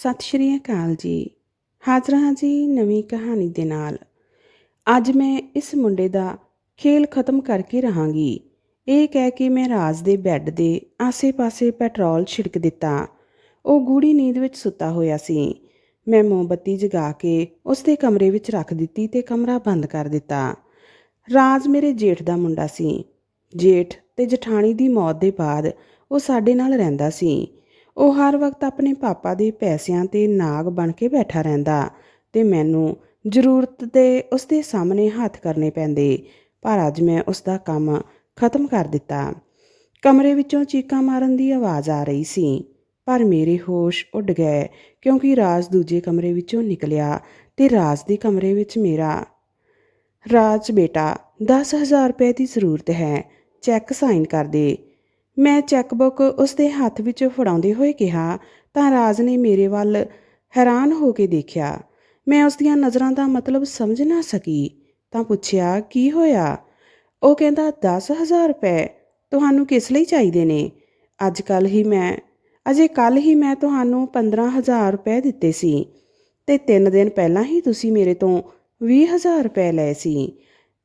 ਸਤਿ ਸ਼੍ਰੀ ਅਕਾਲ ਜੀ। ਹਾਜ਼ਰ ਹਾਂ ਜੀ ਨਵੀਂ ਕਹਾਣੀ ਦੇ ਨਾਲ। ਅੱਜ ਮੈਂ ਇਸ ਮੁੰਡੇ ਦਾ ਖੇਲ ਖਤਮ ਕਰਕੇ ਰਹਾਂਗੀ। ਇਹ ਕਹਿ ਕੇ ਮੈਂ ਰਾਜ ਦੇ ਬੈੱਡ ਦੇ ਆਸੇ-ਪਾਸੇ ਪੈਟਰੋਲ ਛਿੜਕ ਦਿੱਤਾ। ਉਹ ਗੂੜੀ ਨੀਂਦ ਵਿੱਚ ਸੁੱਤਾ ਹੋਇਆ ਸੀ। ਮੈਂ ਮੋਮਬੱਤੀ ਜਗਾ ਕੇ ਉਸ ਦੇ ਕਮਰੇ ਵਿੱਚ ਰੱਖ ਦਿੱਤੀ ਤੇ ਕਮਰਾ ਬੰਦ ਕਰ ਦਿੱਤਾ। ਰਾਜ ਮੇਰੇ ਜੇਠ ਦਾ ਮੁੰਡਾ ਸੀ। ਜੇਠ ਤੇ ਜਠਾਣੀ ਦੀ ਮੌਤ ਦੇ ਬਾਅਦ ਉਹ ਸਾਡੇ ਨਾਲ ਰਹਿੰਦਾ ਸੀ। ਉਹ ਹਰ ਵਕਤ ਆਪਣੇ ਪਾਪਾ ਦੇ ਪੈਸਿਆਂ ਤੇ ਨਾਗ ਬਣ ਕੇ ਬੈਠਾ ਰਹਿੰਦਾ ਤੇ ਮੈਨੂੰ ਜ਼ਰੂਰਤ ਦੇ ਉਸ ਦੇ ਸਾਹਮਣੇ ਹੱਥ ਕਰਨੇ ਪੈਂਦੇ, ਪਰ ਅੱਜ ਮੈਂ ਉਸ ਦਾ ਕੰਮ ਖਤਮ ਕਰ ਦਿੱਤਾ। ਕਮਰੇ ਵਿੱਚੋਂ ਚੀਕਾਂ ਮਾਰਨ ਦੀ ਆਵਾਜ਼ ਆ ਰਹੀ ਸੀ, ਪਰ ਮੇਰੇ ਹੋਸ਼ ਉੱਡ ਗਏ ਕਿਉਂਕਿ ਰਾਜ ਦੂਜੇ ਕਮਰੇ ਵਿੱਚੋਂ ਨਿਕਲਿਆ ਤੇ ਰਾਜ ਦੇ ਕਮਰੇ ਵਿੱਚ ਮੇਰਾ ਰਾਜ ਬੇਟਾ 10000 ਰੁਪਏ ਦੀ ਜ਼ਰੂਰਤ ਹੈ, ਚੈੱਕ ਸਾਈਨ ਕਰ ਦੇ। ਮੈਂ ਚੈੱਕਬੁੱਕ ਉਸ ਦੇ ਹੱਥ ਵਿੱਚ ਫੜਾਉਂਦੇ ਹੋਏ ਕਿਹਾ, ਤਾਂ ਰਾਜ ਨੇ ਮੇਰੇ ਵੱਲ ਹੈਰਾਨ ਹੋ ਕੇ ਦੇਖਿਆ। ਮੈਂ ਉਸ ਦੀਆਂ ਨਜ਼ਰਾਂ ਦਾ ਮਤਲਬ ਸਮਝ ਨਾ ਸਕੀ। ਤਾਂ ਪੁੱਛਿਆ, ਕੀ ਹੋਇਆ? ਉਹ ਕਹਿੰਦਾ 10000 ਰੁਪਏ ਤੁਹਾਨੂੰ ਕਿਸ ਲਈ ਚਾਹੀਦੇ ਨੇ? ਅੱਜ ਕੱਲ ਹੀ ਮੈਂ, ਅਜੇ ਕੱਲ ਹੀ ਮੈਂ ਤੁਹਾਨੂੰ 15000 ਰੁਪਏ ਦਿੱਤੇ ਸੀ ਤੇ 3 ਦਿਨ ਪਹਿਲਾਂ ਹੀ ਤੁਸੀਂ ਮੇਰੇ ਤੋਂ 20000 ਰੁਪਏ ਲਏ ਸੀ।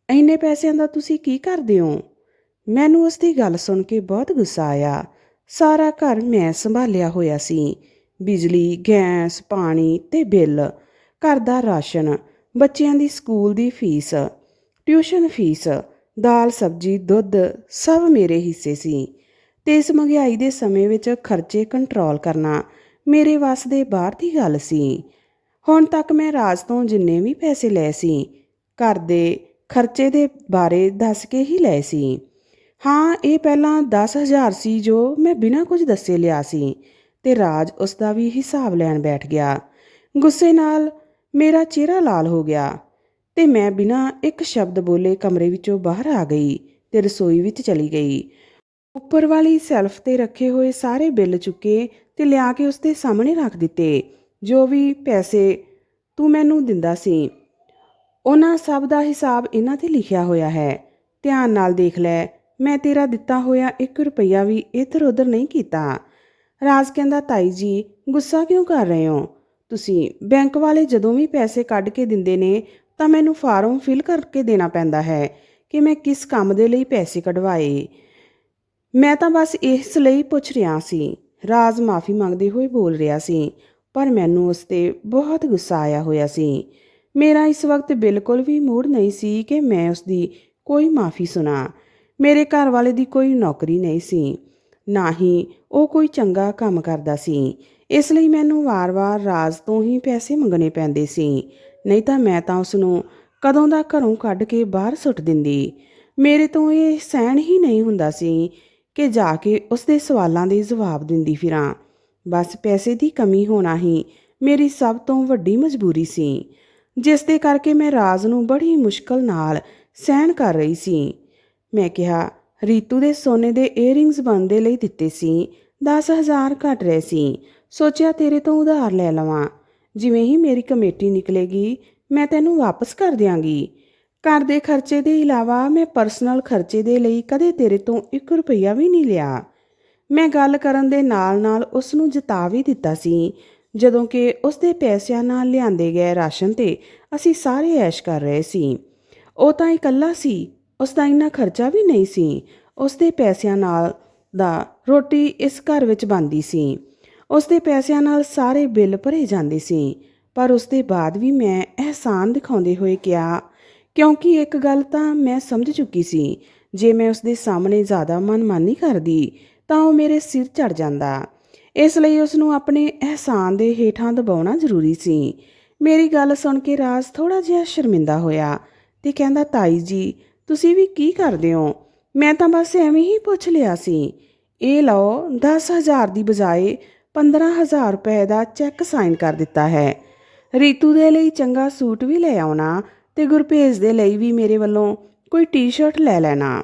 ਇੰਨੇ ਪੈਸਿਆਂ ਦਾ ਤੁਸੀਂ ਕੀ ਕਰਦੇ ਹੋ? ਮੈਨੂੰ ਉਸ ਦੀ ਗੱਲ ਸੁਣ ਕੇ ਬਹੁਤ ਗੁੱਸਾ ਆਇਆ। ਸਾਰਾ ਘਰ ਮੈਂ ਸੰਭਾਲਿਆ ਹੋਇਆ ਸੀ। ਬਿਜਲੀ, ਗੈਸ, ਪਾਣੀ ਤੇ ਬਿੱਲ, ਘਰ ਦਾ ਰਾਸ਼ਨ, ਬੱਚਿਆਂ ਦੀ ਸਕੂਲ ਦੀ ਫੀਸ, ਟਿਊਸ਼ਨ ਫੀਸ, ਦਾਲ, ਸਬਜ਼ੀ, ਦੁੱਧ ਸਭ ਮੇਰੇ ਹਿੱਸੇ ਸੀ। ਤੇ ਇਸ ਮਹਿੰਗਾਈ ਦੇ ਸਮੇਂ ਵਿੱਚ ਖਰਚੇ ਕੰਟਰੋਲ ਕਰਨਾ ਮੇਰੇ ਵੱਸ ਦੇ ਬਾਹਰ ਦੀ ਗੱਲ ਸੀ। ਹੁਣ ਤੱਕ ਮੈਂ ਰਾਜ ਤੋਂ ਜਿੰਨੇ ਵੀ ਪੈਸੇ ਲਏ ਸੀ, ਘਰ ਦੇ ਖਰਚੇ ਦੇ ਬਾਰੇ ਦੱਸ ਕੇ ਹੀ ਲਏ ਸੀ। ਹਾਂ, ਇਹ ਪਹਿਲਾਂ 10000 ਸੀ ਜੋ ਮੈਂ ਬਿਨਾਂ ਕੁਝ ਦੱਸੇ ਲਿਆ ਸੀ ਤੇ ਰਾਜ ਉਸ ਦਾ ਵੀ ਹਿਸਾਬ ਲੈਣ ਬੈਠ ਗਿਆ। ਗੁੱਸੇ ਨਾਲ ਮੇਰਾ ਚਿਹਰਾ ਲਾਲ ਹੋ ਗਿਆ ਤੇ ਮੈਂ ਬਿਨਾਂ ਇੱਕ ਸ਼ਬਦ ਬੋਲੇ ਕਮਰੇ ਵਿੱਚੋਂ ਬਾਹਰ ਆ ਗਈ ਤੇ ਰਸੋਈ ਵਿੱਚ ਚਲੀ ਗਈ। ਉੱਪਰ ਵਾਲੀ ਸੈਲਫ ਤੇ ਰੱਖੇ ਹੋਏ ਸਾਰੇ ਬਿੱਲ ਚੁੱਕੇ ਤੇ ਲਿਆ ਕੇ ਉਸ ਦੇ ਸਾਹਮਣੇ ਰੱਖ ਦਿੱਤੇ, ਜੋ ਵੀ ਪੈਸੇ ਤੂੰ ਮੈਨੂੰ ਦਿੰਦਾ ਸੀ। ਉਹਨਾਂ ਸਭ ਦਾ ਹਿਸਾਬ ਇਹਨਾਂ ਤੇ ਲਿਖਿਆ ਹੋਇਆ ਹੈ। ਧਿਆਨ ਨਾਲ ਦੇਖ ਲੈ ਮੈਂ ਤੇਰਾ ਦਿੱਤਾ ਹੋਇਆ 1 ਰੁਪਈਆ ਵੀ ਇੱਧਰ ਉੱਧਰ ਨਹੀਂ ਕੀਤਾ। ਰਾਜ ਕਹਿੰਦਾ, ਤਾਈ ਜੀ, ਗੁੱਸਾ ਕਿਉਂ ਕਰ ਰਹੇ ਹੋ? ਤੁਸੀਂ ਬੈਂਕ ਵਾਲੇ ਜਦੋਂ ਵੀ ਪੈਸੇ ਕੱਢ ਕੇ ਦਿੰਦੇ ਨੇ, ਤਾਂ ਮੈਨੂੰ ਫਾਰਮ ਫਿਲ ਕਰਕੇ ਦੇਣਾ ਪੈਂਦਾ ਹੈ ਕਿ ਮੈਂ ਕਿਸ ਕੰਮ ਦੇ ਲਈ ਪੈਸੇ ਕਢਵਾਏ। ਮੈਂ ਤਾਂ ਬਸ ਇਸ ਲਈ ਪੁੱਛ ਰਿਹਾ ਸੀ। ਰਾਜ ਮਾਫੀ ਮੰਗਦੇ ਹੋਏ ਬੋਲ ਰਿਹਾ ਸੀ, ਪਰ ਮੈਨੂੰ ਉਸ ਤੇ ਬਹੁਤ ਗੁੱਸਾ ਆਇਆ ਹੋਇਆ ਸੀ। ਮੇਰਾ ਇਸ ਵਕਤ ਬਿਲਕੁਲ ਵੀ ਮੂਡ ਨਹੀਂ ਸੀ ਕਿ ਮੈਂ ਉਸ ਦੀ ਕੋਈ ਮਾਫੀ ਸੁਣਾ। ਮੇਰੇ ਘਰ ਵਾਲੇ ਦੀ ਕੋਈ ਨੌਕਰੀ ਨਹੀਂ ਸੀ, ਨਾ ਹੀ ਉਹ ਕੋਈ ਚੰਗਾ ਕੰਮ ਕਰਦਾ ਸੀ। ਇਸ ਲਈ ਮੈਨੂੰ ਵਾਰ-ਵਾਰ ਰਾਜ ਤੋਂ ਹੀ ਪੈਸੇ ਮੰਗਣੇ ਪੈਂਦੇ ਸੀ। ਨਹੀਂ ਤਾਂ ਮੈਂ ਤਾਂ ਉਸ ਨੂੰ ਕਦੋਂ ਦਾ ਘਰੋਂ ਕੱਢ ਕੇ ਬਾਹਰ ਸੁੱਟ ਦਿੰਦੀ। ਮੇਰੇ ਤੋਂ ਇਹ ਸਹਿਣ ਹੀ ਨਹੀਂ ਹੁੰਦਾ ਸੀ ਕਿ ਜਾ ਕੇ ਉਸ ਦੇ ਸਵਾਲਾਂ ਦੇ ਜਵਾਬ ਦਿੰਦੀ ਫਿਰਾਂ। ਬਸ ਪੈਸੇ ਦੀ ਕਮੀ ਹੋਣਾ ਹੀ ਮੇਰੀ ਸਭ ਤੋਂ ਵੱਡੀ ਮਜਬੂਰੀ ਸੀ, ਜਿਸ ਦੇ ਕਰਕੇ ਮੈਂ ਰਾਜ ਨੂੰ ਬੜੀ ਮੁਸ਼ਕਲ ਨਾਲ ਸਹਿਣ ਕਰ ਰਹੀ ਸੀ। ਮੈਂ ਕਿਹਾ, ਰੀਤੂ ਦੇ ਸੋਨੇ ਦੇ 이어ਰਿੰਗਸ ਬਣਦੇ ਲਈ ਦਿੱਤੇ ਸੀ। 10000 ਘਟ ਰਹੇ ਸੀ। ਸੋਚਿਆ ਤੇਰੇ ਤੋਂ ਉਧਾਰ ਲੈ ਲਵਾਂ। ਜਿਵੇਂ ਹੀ ਮੇਰੀ ਕਮੇਟੀ ਨਿਕਲੇਗੀ, ਮੈਂ ਤੈਨੂੰ ਵਾਪਸ ਕਰ ਦਿਆਂਗੀ। ਘਰ ਦੇ ਖਰਚੇ ਦੇ ਇਲਾਵਾ ਮੈਂ ਪਰਸਨਲ ਖਰਚੇ ਦੇ ਲਈ ਕਦੇ ਤੇਰੇ ਤੋਂ 1 ਰੁਪਈਆ ਵੀ ਨਹੀਂ ਲਿਆ। ਮੈਂ ਗੱਲ ਕਰਨ ਦੇ ਨਾਲ-ਨਾਲ ਉਸ ਨੂੰ ਜਤਾ ਵੀ ਦਿੱਤਾ ਸੀ। ਜਦੋਂ ਕਿ ਉਸ ਦੇ ਪੈਸਿਆਂ ਨਾਲ ਲਿਆਂਦੇ ਗਏ ਰਾਸ਼ਨ ਤੇ ਅਸੀਂ ਸਾਰੇ ਐਸ਼ ਕਰ ਰਹੇ ਸੀ। ਉਹ ਤਾਂ ਇਕੱਲਾ ਸੀ। ਉਸ ਦਾ ਇੰਨਾ ਖਰਚਾ ਵੀ ਨਹੀਂ ਸੀ। ਉਸ ਦੇ ਪੈਸਿਆਂ ਨਾਲ ਦਾ ਰੋਟੀ ਇਸ ਘਰ ਵਿੱਚ ਬਣਦੀ ਸੀ। ਉਸ ਦੇ ਪੈਸਿਆਂ ਨਾਲ ਸਾਰੇ ਬਿੱਲ ਭਰੇ ਜਾਂਦੇ ਸੀ। ਪਰ ਉਸ ਦੇ ਬਾਅਦ ਵੀ ਮੈਂ ਅਹਿਸਾਨ ਦਿਖਾਉਂਦੇ ਹੋਏ ਕਿਹਾ, ਕਿਉਂਕਿ ਇੱਕ ਗੱਲ ਤਾਂ ਮੈਂ ਸਮਝ ਚੁੱਕੀ ਸੀ, ਜੇ ਮੈਂ ਉਸ ਦੇ ਸਾਹਮਣੇ ਜ਼ਿਆਦਾ ਮਨਮਾਨੀ ਕਰਦੀ, ਤਾਂ ਉਹ ਮੇਰੇ ਸਿਰ ਚੜ ਜਾਂਦਾ। ਇਸ ਲਈ ਉਸ ਨੂੰ ਆਪਣੇ ਅਹਿਸਾਨ ਦੇ ਹੇਠਾਂ ਦਬਾਉਣਾ ਜ਼ਰੂਰੀ ਸੀ। ਮੇਰੀ ਗੱਲ ਸੁਣ ਕੇ ਰਾਜ ਥੋੜਾ ਜਿਹਾ ਸ਼ਰਮਿੰਦਾ ਹੋਇਆ ਤੇ ਕਹਿੰਦਾ, ਤਾਈ ਜੀ ਤੁਸੀਂ ਵੀ ਕੀ ਕਰਦੇ ਹੋ? ਮੈਂ ਤਾਂ ਬਸ ਐਵੇਂ ਹੀ ਪੁੱਛ ਲਿਆ ਸੀ। ਇਹ ਲਓ 10000 ਦੀ ਬਜਾਏ 15000 ਰੁਪਏ ਦਾ ਚੈੱਕ ਸਾਈਨ ਕਰ ਦਿੱਤਾ ਹੈ। ਰੀਤੂ ਦੇ ਲਈ ਚੰਗਾ ਸੂਟ ਵੀ ਲੈ ਆਉਣਾ ਤੇ ਗੁਰਪੇਜ ਦੇ ਲਈ ਵੀ ਮੇਰੇ ਵੱਲੋਂ ਕੋਈ ਟੀ-ਸ਼ਰਟ ਲੈ ਲੈਣਾ।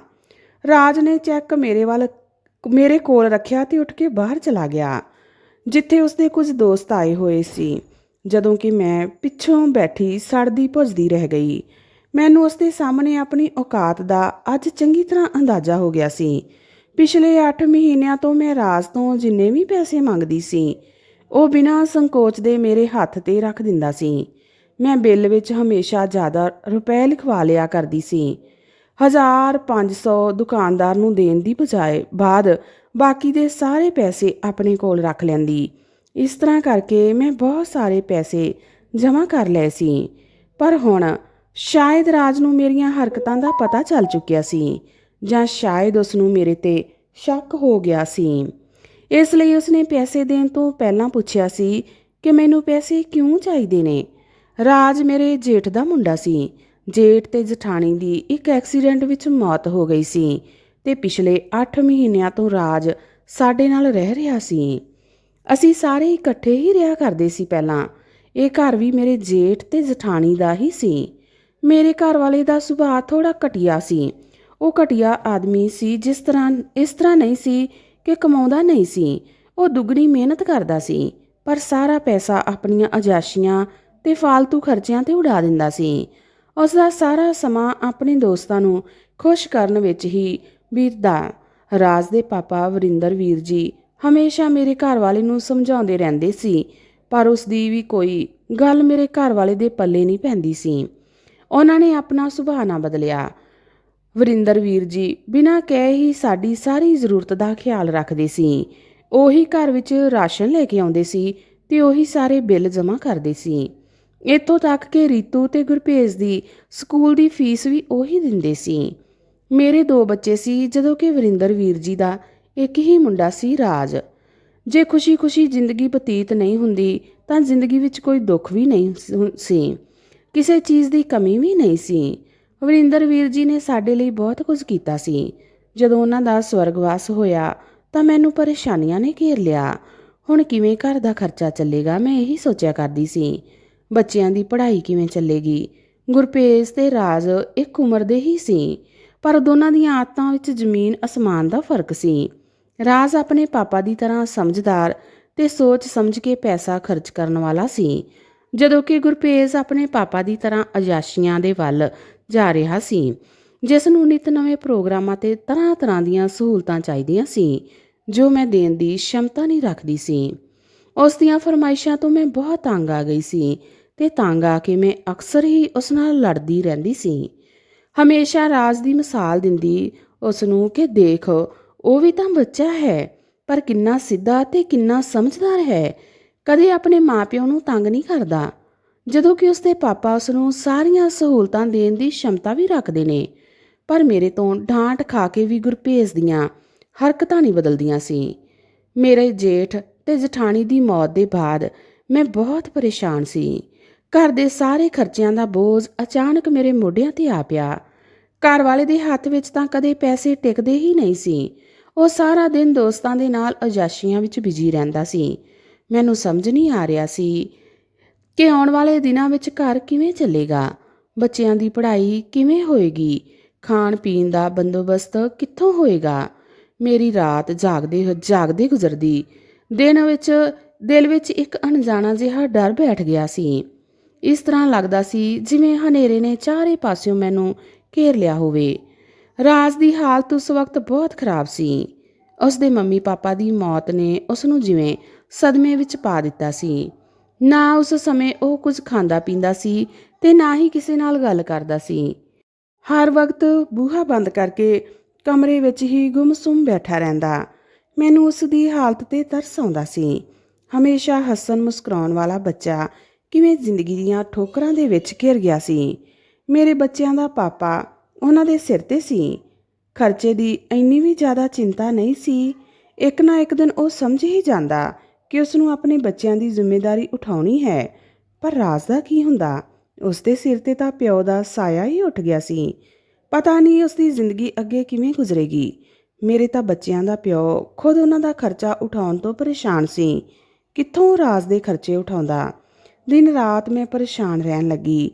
ਰਾਜ ਨੇ ਚੈੱਕ ਮੇਰੇ ਵੱਲ, ਮੇਰੇ ਕੋਲ ਰੱਖਿਆ ਤੇ ਉੱਠ ਕੇ ਬਾਹਰ ਚਲਾ ਗਿਆ, ਜਿੱਥੇ ਉਸਦੇ ਕੁਝ ਦੋਸਤ ਆਏ ਹੋਏ ਸੀ। ਜਦੋਂ ਕਿ ਮੈਂ ਪਿੱਛੋਂ ਬੈਠੀ ਸੜਦੀ ਭੁੱਜਦੀ ਰਹਿ ਗਈ। ਮੈਨੂੰ ਉਸ ਦੇ ਸਾਹਮਣੇ ਆਪਣੀ ਔਕਾਤ ਦਾ ਅੱਜ ਚੰਗੀ ਤਰ੍ਹਾਂ ਅੰਦਾਜ਼ਾ ਹੋ ਗਿਆ ਸੀ। ਪਿਛਲੇ 8 ਮਹੀਨਿਆਂ ਤੋਂ ਮੈਂ ਰਾਜ ਤੋਂ ਜਿੰਨੇ ਵੀ ਪੈਸੇ ਮੰਗਦੀ ਸੀ, ਉਹ ਬਿਨਾਂ ਸੰਕੋਚ ਦੇ ਮੇਰੇ ਹੱਥ ਤੇ ਰੱਖ ਦਿੰਦਾ ਸੀ। ਮੈਂ ਬਿੱਲ ਵਿੱਚ ਹਮੇਸ਼ਾ ਜ਼ਿਆਦਾ ਰੁਪਏ ਲਿਖਵਾ ਲਿਆ ਕਰਦੀ ਸੀ। ਹਜ਼ਾਰ 500 ਦੁਕਾਨਦਾਰ ਨੂੰ ਦੇਣ ਦੀ ਬਜਾਏ ਬਾਅਦ ਬਾਕੀ ਦੇ ਸਾਰੇ ਪੈਸੇ ਆਪਣੇ ਕੋਲ ਰੱਖ ਲੈਂਦੀ। ਇਸ ਤਰ੍ਹਾਂ ਕਰਕੇ ਮੈਂ ਬਹੁਤ ਸਾਰੇ ਪੈਸੇ ਜਮ੍ਹਾਂ ਕਰ ਲਏ ਸੀ। ਪਰ ਹੁਣ ਸ਼ਾਇਦ ਰਾਜ ਨੂੰ ਮੇਰੀਆਂ ਹਰਕਤਾਂ ਦਾ ਪਤਾ ਚੱਲ ਚੁੱਕਿਆ ਸੀ, ਜਾਂ ਸ਼ਾਇਦ ਉਸ ਨੂੰ ਮੇਰੇ ਤੇ ਸ਼ੱਕ ਹੋ ਗਿਆ ਸੀ। ਇਸ ਲਈ ਉਸਨੇ ਪੈਸੇ ਦੇਣ ਤੋਂ ਪਹਿਲਾਂ ਪੁੱਛਿਆ ਸੀ ਕਿ ਮੈਨੂੰ ਪੈਸੇ ਕਿਉਂ ਚਾਹੀਦੇ ਨੇ। ਰਾਜ ਮੇਰੇ ਜੇਠ ਦਾ ਮੁੰਡਾ ਸੀ। ਜੇਠ ਤੇ ਜਠਾਣੀ ਦੀ ਇੱਕ ਐਕਸੀਡੈਂਟ ਵਿੱਚ ਮੌਤ ਹੋ ਗਈ ਸੀ ਤੇ ਪਿਛਲੇ 8 ਮਹੀਨਿਆਂ ਤੋਂ ਰਾਜ ਸਾਡੇ ਨਾਲ ਰਹਿ ਰਿਹਾ ਸੀ। ਅਸੀਂ ਸਾਰੇ ਇਕੱਠੇ ਹੀ ਰਿਹਾ ਕਰਦੇ ਸੀ ਪਹਿਲਾਂ। ਇਹ ਘਰ ਵੀ ਮੇਰੇ ਜੇਠ ਤੇ ਜਠਾਣੀ ਦਾ ਹੀ ਸੀ। ਮੇਰੇ ਘਰ ਵਾਲੇ ਦਾ ਸੁਭਾਅ ਥੋੜਾ ਘਟੀਆ ਸੀ। ਉਹ ਘਟੀਆ ਆਦਮੀ ਸੀ, ਜਿਸ ਤਰ੍ਹਾਂ, ਇਸ ਤਰ੍ਹਾਂ ਨਹੀਂ ਸੀ ਕਿ ਕਮਾਉਂਦਾ ਨਹੀਂ ਸੀ। ਉਹ ਦੁੱਗਣੀ ਮਿਹਨਤ ਕਰਦਾ ਸੀ, ਪਰ ਸਾਰਾ ਪੈਸਾ ਆਪਣੀਆਂ ਅਜਾਸ਼ੀਆਂ ਤੇ ਫालतू ਖਰਚਿਆਂ ਤੇ ਉਡਾ ਦਿੰਦਾ ਸੀ। ਉਸ ਦਾ ਸਾਰਾ ਸਮਾਂ ਆਪਣੇ ਦੋਸਤਾਂ ਨੂੰ ਖੁਸ਼ ਕਰਨ ਵਿੱਚ ਹੀ ਬੀਤਦਾ। ਰਾਜ ਦੇ ਪਾਪਾ ਵਰਿੰਦਰ ਵੀਰ ਜੀ ਹਮੇਸ਼ਾ ਮੇਰੇ ਘਰ ਵਾਲੇ ਨੂੰ ਸਮਝਾਉਂਦੇ ਰਹਿੰਦੇ ਸੀ, ਪਰ ਉਸ ਦੀ ਵੀ ਕੋਈ ਗੱਲ ਮੇਰੇ ਘਰ ਵਾਲੇ ਦੇ ਪੱਲੇ ਨਹੀਂ ਪੈਂਦੀ ਸੀ। ਉਹਨਾਂ ਨੇ ਆਪਣਾ ਸੁਭਾਅ ਨਾ ਬਦਲਿਆ। ਵਰਿੰਦਰ ਵੀਰ ਜੀ ਬਿਨਾਂ ਕਹਿ ਹੀ ਸਾਡੀ ਸਾਰੀ ਜ਼ਰੂਰਤ ਦਾ ਖਿਆਲ ਰੱਖਦੇ ਸੀ। ਉਹੀ ਘਰ ਵਿੱਚ ਰਾਸ਼ਨ ਲੈ ਕੇ ਆਉਂਦੇ ਸੀ ਤੇ ਉਹੀ ਸਾਰੇ ਬਿੱਲ ਜਮ੍ਹਾਂ ਕਰਦੇ ਸੀ। ਇੱਥੋਂ ਤੱਕ ਕਿ ਰੀਤੂ ਤੇ ਗੁਰਪੇਜ ਦੀ ਸਕੂਲ ਦੀ ਫੀਸ ਵੀ ਉਹੀ ਦਿੰਦੇ ਸੀ। ਮੇਰੇ ਦੋ ਬੱਚੇ ਸੀ, ਜਦੋਂ ਕਿ ਵਰਿੰਦਰ ਵੀਰ ਜੀ ਦਾ ਇੱਕ ਹੀ ਮੁੰਡਾ ਸੀ ਰਾਜ। ਜੇ ਖੁਸ਼ੀ-ਖੁਸ਼ੀ ਜ਼ਿੰਦਗੀ ਬਤੀਤ ਨਹੀਂ ਹੁੰਦੀ, ਤਾਂ ਜ਼ਿੰਦਗੀ ਵਿੱਚ ਕੋਈ ਦੁੱਖ ਵੀ ਨਹੀਂ ਸੀ ਕਿਸੇ ਚੀਜ਼ ਦੀ ਕਮੀ ਵੀ ਨਹੀਂ ਸੀ। ਵਰਿੰਦਰ ਵੀਰ ਜੀ ਨੇ ਸਾਡੇ ਲਈ ਬਹੁਤ ਕੁਝ ਕੀਤਾ ਸੀ। ਜਦੋਂ ਉਹਨਾਂ ਦਾ ਸਵਰਗਵਾਸ ਹੋਇਆ ਤਾਂ ਮੈਨੂੰ ਪਰੇਸ਼ਾਨੀਆਂ ਨੇ ਘੇਰ ਲਿਆ। ਹੁਣ ਕਿਵੇਂ ਘਰ ਦਾ ਖਰਚਾ ਚੱਲੇਗਾ ਮੈਂ ਇਹੀ ਸੋਚਿਆ ਕਰਦੀ ਸੀ। ਬੱਚਿਆਂ ਦੀ ਪੜ੍ਹਾਈ ਕਿਵੇਂ ਚੱਲੇਗੀ? ਗੁਰਪੇਜ ਤੇ ਰਾਜ ਇੱਕ ਉਮਰ ਦੇ ਹੀ ਸੀ, ਪਰ ਦੋਨਾਂ ਦੀਆਂ ਆਦਤਾਂ ਵਿੱਚ ਜ਼ਮੀਨ ਅਸਮਾਨ ਦਾ ਫ਼ਰਕ ਸੀ। ਰਾਜ ਆਪਣੇ ਪਾਪਾ ਦੀ ਤਰ੍ਹਾਂ ਸਮਝਦਾਰ ਤੇ ਸੋਚ ਸਮਝ ਕੇ ਪੈਸਾ ਖਰਚ ਕਰਨ ਵਾਲਾ ਸੀ। ਜਦੋਂ ਕਿ ਗੁਰਪੇਜ ਆਪਣੇ ਪਾਪਾ ਦੀ ਤਰ੍ਹਾਂ ਅਜਾਸ਼ੀਆਂ ਦੇ ਵੱਲ ਜਾ ਰਿਹਾ ਸੀ, ਜਿਸ ਨੂੰ ਨਿਤ ਨਵੇਂ ਪ੍ਰੋਗਰਾਮਾਂ ਤੇ ਤਰ੍ਹਾਂ-ਤਰ੍ਹਾਂ ਦੀਆਂ ਸਹੂਲਤਾਂ ਚਾਹੀਦੀਆਂ ਸੀ, ਜੋ ਮੈਂ ਦੇਣ ਦੀ ਸ਼ਮਤਾ ਨਹੀਂ ਰੱਖਦੀ ਸੀ। ਉਸ ਦੀਆਂ ਫਰਮਾਇਸ਼ਾਂ ਤੋਂ ਮੈਂ ਬਹੁਤ ਤੰਗ ਆ ਗਈ ਸੀ ਤੇ ਤੰਗ ਆ ਕੇ ਮੈਂ ਅਕਸਰ ਹੀ ਉਸ ਨਾਲ ਲੜਦੀ ਰਹਿੰਦੀ ਸੀ। ਹਮੇਸ਼ਾ ਰਾਜ ਦੀ ਮਿਸਾਲ ਦਿੰਦੀ ਉਸ ਨੂੰ ਕਿ ਦੇਖ, ਉਹ ਵੀ ਤਾਂ ਬੱਚਾ ਹੈ, ਪਰ ਕਿੰਨਾ ਸਿੱਧਾ ਤੇ ਕਿੰਨਾ ਸਮਝਦਾਰ ਹੈ ਕਦੇ ਆਪਣੇ ਮਾਪਿਆਂ ਨੂੰ ਤੰਗ ਨਹੀਂ ਕਰਦਾ, ਜਦੋਂ ਕਿ ਉਸਦੇ ਪਾਪਾ ਉਸ ਨੂੰ ਸਾਰੀਆਂ ਸਹੂਲਤਾਂ ਦੇਣ ਦੀ ਸ਼ਮਤਾ ਵੀ ਰੱਖਦੇ ਨੇ। ਪਰ ਮੇਰੇ ਤੋਂ ਡਾਂਟ ਖਾ ਕੇ ਵੀ ਗੁਰਪੇਜ ਦੀਆਂ ਹਰਕਤਾਂ ਨਹੀਂ ਬਦਲਦੀਆਂ ਸੀ। ਮੇਰੇ ਜੇਠ ਤੇ ਜਠਾਣੀ ਦੀ ਮੌਤ ਦੇ ਬਾਅਦ ਮੈਂ ਬਹੁਤ ਪਰੇਸ਼ਾਨ ਸੀ। ਘਰ ਦੇ ਸਾਰੇ ਖਰਚਿਆਂ ਦਾ ਬੋਝ ਅਚਾਨਕ ਮੇਰੇ ਮੋਢਿਆਂ ਤੇ ਆ ਪਿਆ। ਘਰ ਵਾਲੇ ਦੇ ਹੱਥ ਵਿੱਚ ਤਾਂ ਕਦੇ ਪੈਸੇ ਟਿਕਦੇ ਹੀ ਨਹੀਂ ਸੀ। ਉਹ ਸਾਰਾ ਦਿਨ ਦੋਸਤਾਂ ਦੇ ਨਾਲ ਅਜਾਸ਼ੀਆਂ ਵਿੱਚ ਬਿਜ਼ੀ ਰਹਿੰਦਾ ਸੀ। ਮੈਨੂੰ ਸਮਝ ਨਹੀਂ ਆ ਰਿਹਾ ਸੀ ਕਿ ਆਉਣ ਵਾਲੇ ਦਿਨਾਂ ਵਿੱਚ ਘਰ ਕਿਵੇਂ ਚੱਲੇਗਾ, ਬੱਚਿਆਂ ਦੀ ਪੜ੍ਹਾਈ ਕਿਵੇਂ ਹੋਏਗੀ, ਖਾਣ ਪੀਣ ਦਾ ਬੰਦੋਬਸਤ ਕਿੱਥੋਂ ਹੋਏਗਾ, ਮੇਰੀ ਰਾਤ ਜਾਗਦੇ ਜਾਗਦੇ ਗੁਜ਼ਰਦੀ, ਦਿਨ ਵਿੱਚ, ਦਿਲ ਵਿੱਚ ਇੱਕ ਅਣਜਾਣਾ ਜਿਹਾ ਡਰ ਬੈਠ ਗਿਆ ਸੀ। ਇਸ ਤਰ੍ਹਾਂ ਲੱਗਦਾ ਸੀ ਜਿਵੇਂ ਹਨੇਰੇ ਨੇ ਚਾਰੇ ਪਾਸਿਓਂ ਮੈਨੂੰ ਘੇਰ ਲਿਆ ਹੋਵੇ। ਰਾਜ ਦੀ ਹਾਲਤ ਉਸ ਵਕਤ ਬਹੁਤ ਖਰਾਬ ਸੀ। ਉਸ ਦੇ ਮੰਮੀ ਪਾਪਾ ਦੀ ਮੌਤ ਨੇ ਉਸ ਨੂੰ ਜਿਵੇਂ ਸਦਮੇ ਵਿੱਚ ਪਾ ਦਿੱਤਾ ਸੀ। ਨਾ ਉਸ ਸਮੇਂ ਉਹ ਕੁਝ ਖਾਂਦਾ ਪੀਂਦਾ ਸੀ ਤੇ ਨਾ ਹੀ ਕਿਸੇ ਨਾਲ ਗੱਲ ਕਰਦਾ ਸੀ। ਹਰ ਵਕਤ ਬੂਹਾ ਬੰਦ ਕਰਕੇ ਕਮਰੇ ਵਿੱਚ ਹੀ ਗੁੰਮਸੁੰਮ ਬੈਠਾ ਰਹਿੰਦਾ। ਮੈਨੂੰ ਉਸ ਦੀ ਹਾਲਤ ਤੇ ਤਰਸ ਆਉਂਦਾ ਸੀ। ਹਮੇਸ਼ਾ ਹੱਸਣ ਮੁਸਕਰਾਉਣ ਵਾਲਾ ਬੱਚਾ ਕਿਵੇਂ ਜ਼ਿੰਦਗੀ ਦੀਆਂ ਠੋਕਰਾਂ ਦੇ ਵਿੱਚ ਘਿਰ ਗਿਆ ਸੀ। ਮੇਰੇ ਬੱਚਿਆਂ ਦਾ ਪਾਪਾ ਉਹਨਾਂ ਦੇ ਸਿਰ ਤੇ ਸੀ। ਖਰਚੇ ਦੀ ਇੰਨੀ ਵੀ ਜ਼ਿਆਦਾ ਚਿੰਤਾ ਨਹੀਂ ਸੀ। ਇੱਕ ਨਾ ਇੱਕ ਦਿਨ ਉਹ ਸਮਝ ਹੀ ਜਾਂਦਾ ਕਿ ਉਸ ਨੂੰ ਆਪਣੇ ਬੱਚਿਆਂ ਦੀ ਜ਼ਿੰਮੇਵਾਰੀ ਉਠਾਉਣੀ ਹੈ। ਪਰ ਰਾਜ ਦਾ ਕੀ ਹੁੰਦਾ? ਉਸ ਦੇ ਸਿਰ ਤੇ ਤਾਂ ਪਿਓ ਦਾ ਸਾਇਆ ਹੀ ਉੱਠ ਗਿਆ ਸੀ। ਪਤਾ ਨਹੀਂ ਉਸ ਦੀ ਜ਼ਿੰਦਗੀ ਅੱਗੇ ਕਿਵੇਂ ਗੁਜ਼ਰੇਗੀ। ਮੇਰੇ ਤਾਂ ਬੱਚਿਆਂ ਦਾ ਪਿਓ ਖੁਦ ਉਹਨਾਂ ਦਾ ਖਰਚਾ ਉਠਾਉਣ ਤੋਂ ਪਰੇਸ਼ਾਨ ਸੀ। ਕਿੱਥੋਂ ਰਾਜ ਦੇ ਖਰਚੇ ਉਠਾਉਂਦਾ? ਦਿਨ ਰਾਤ ਮੈਂ ਪਰੇਸ਼ਾਨ ਰਹਿਣ ਲੱਗੀ।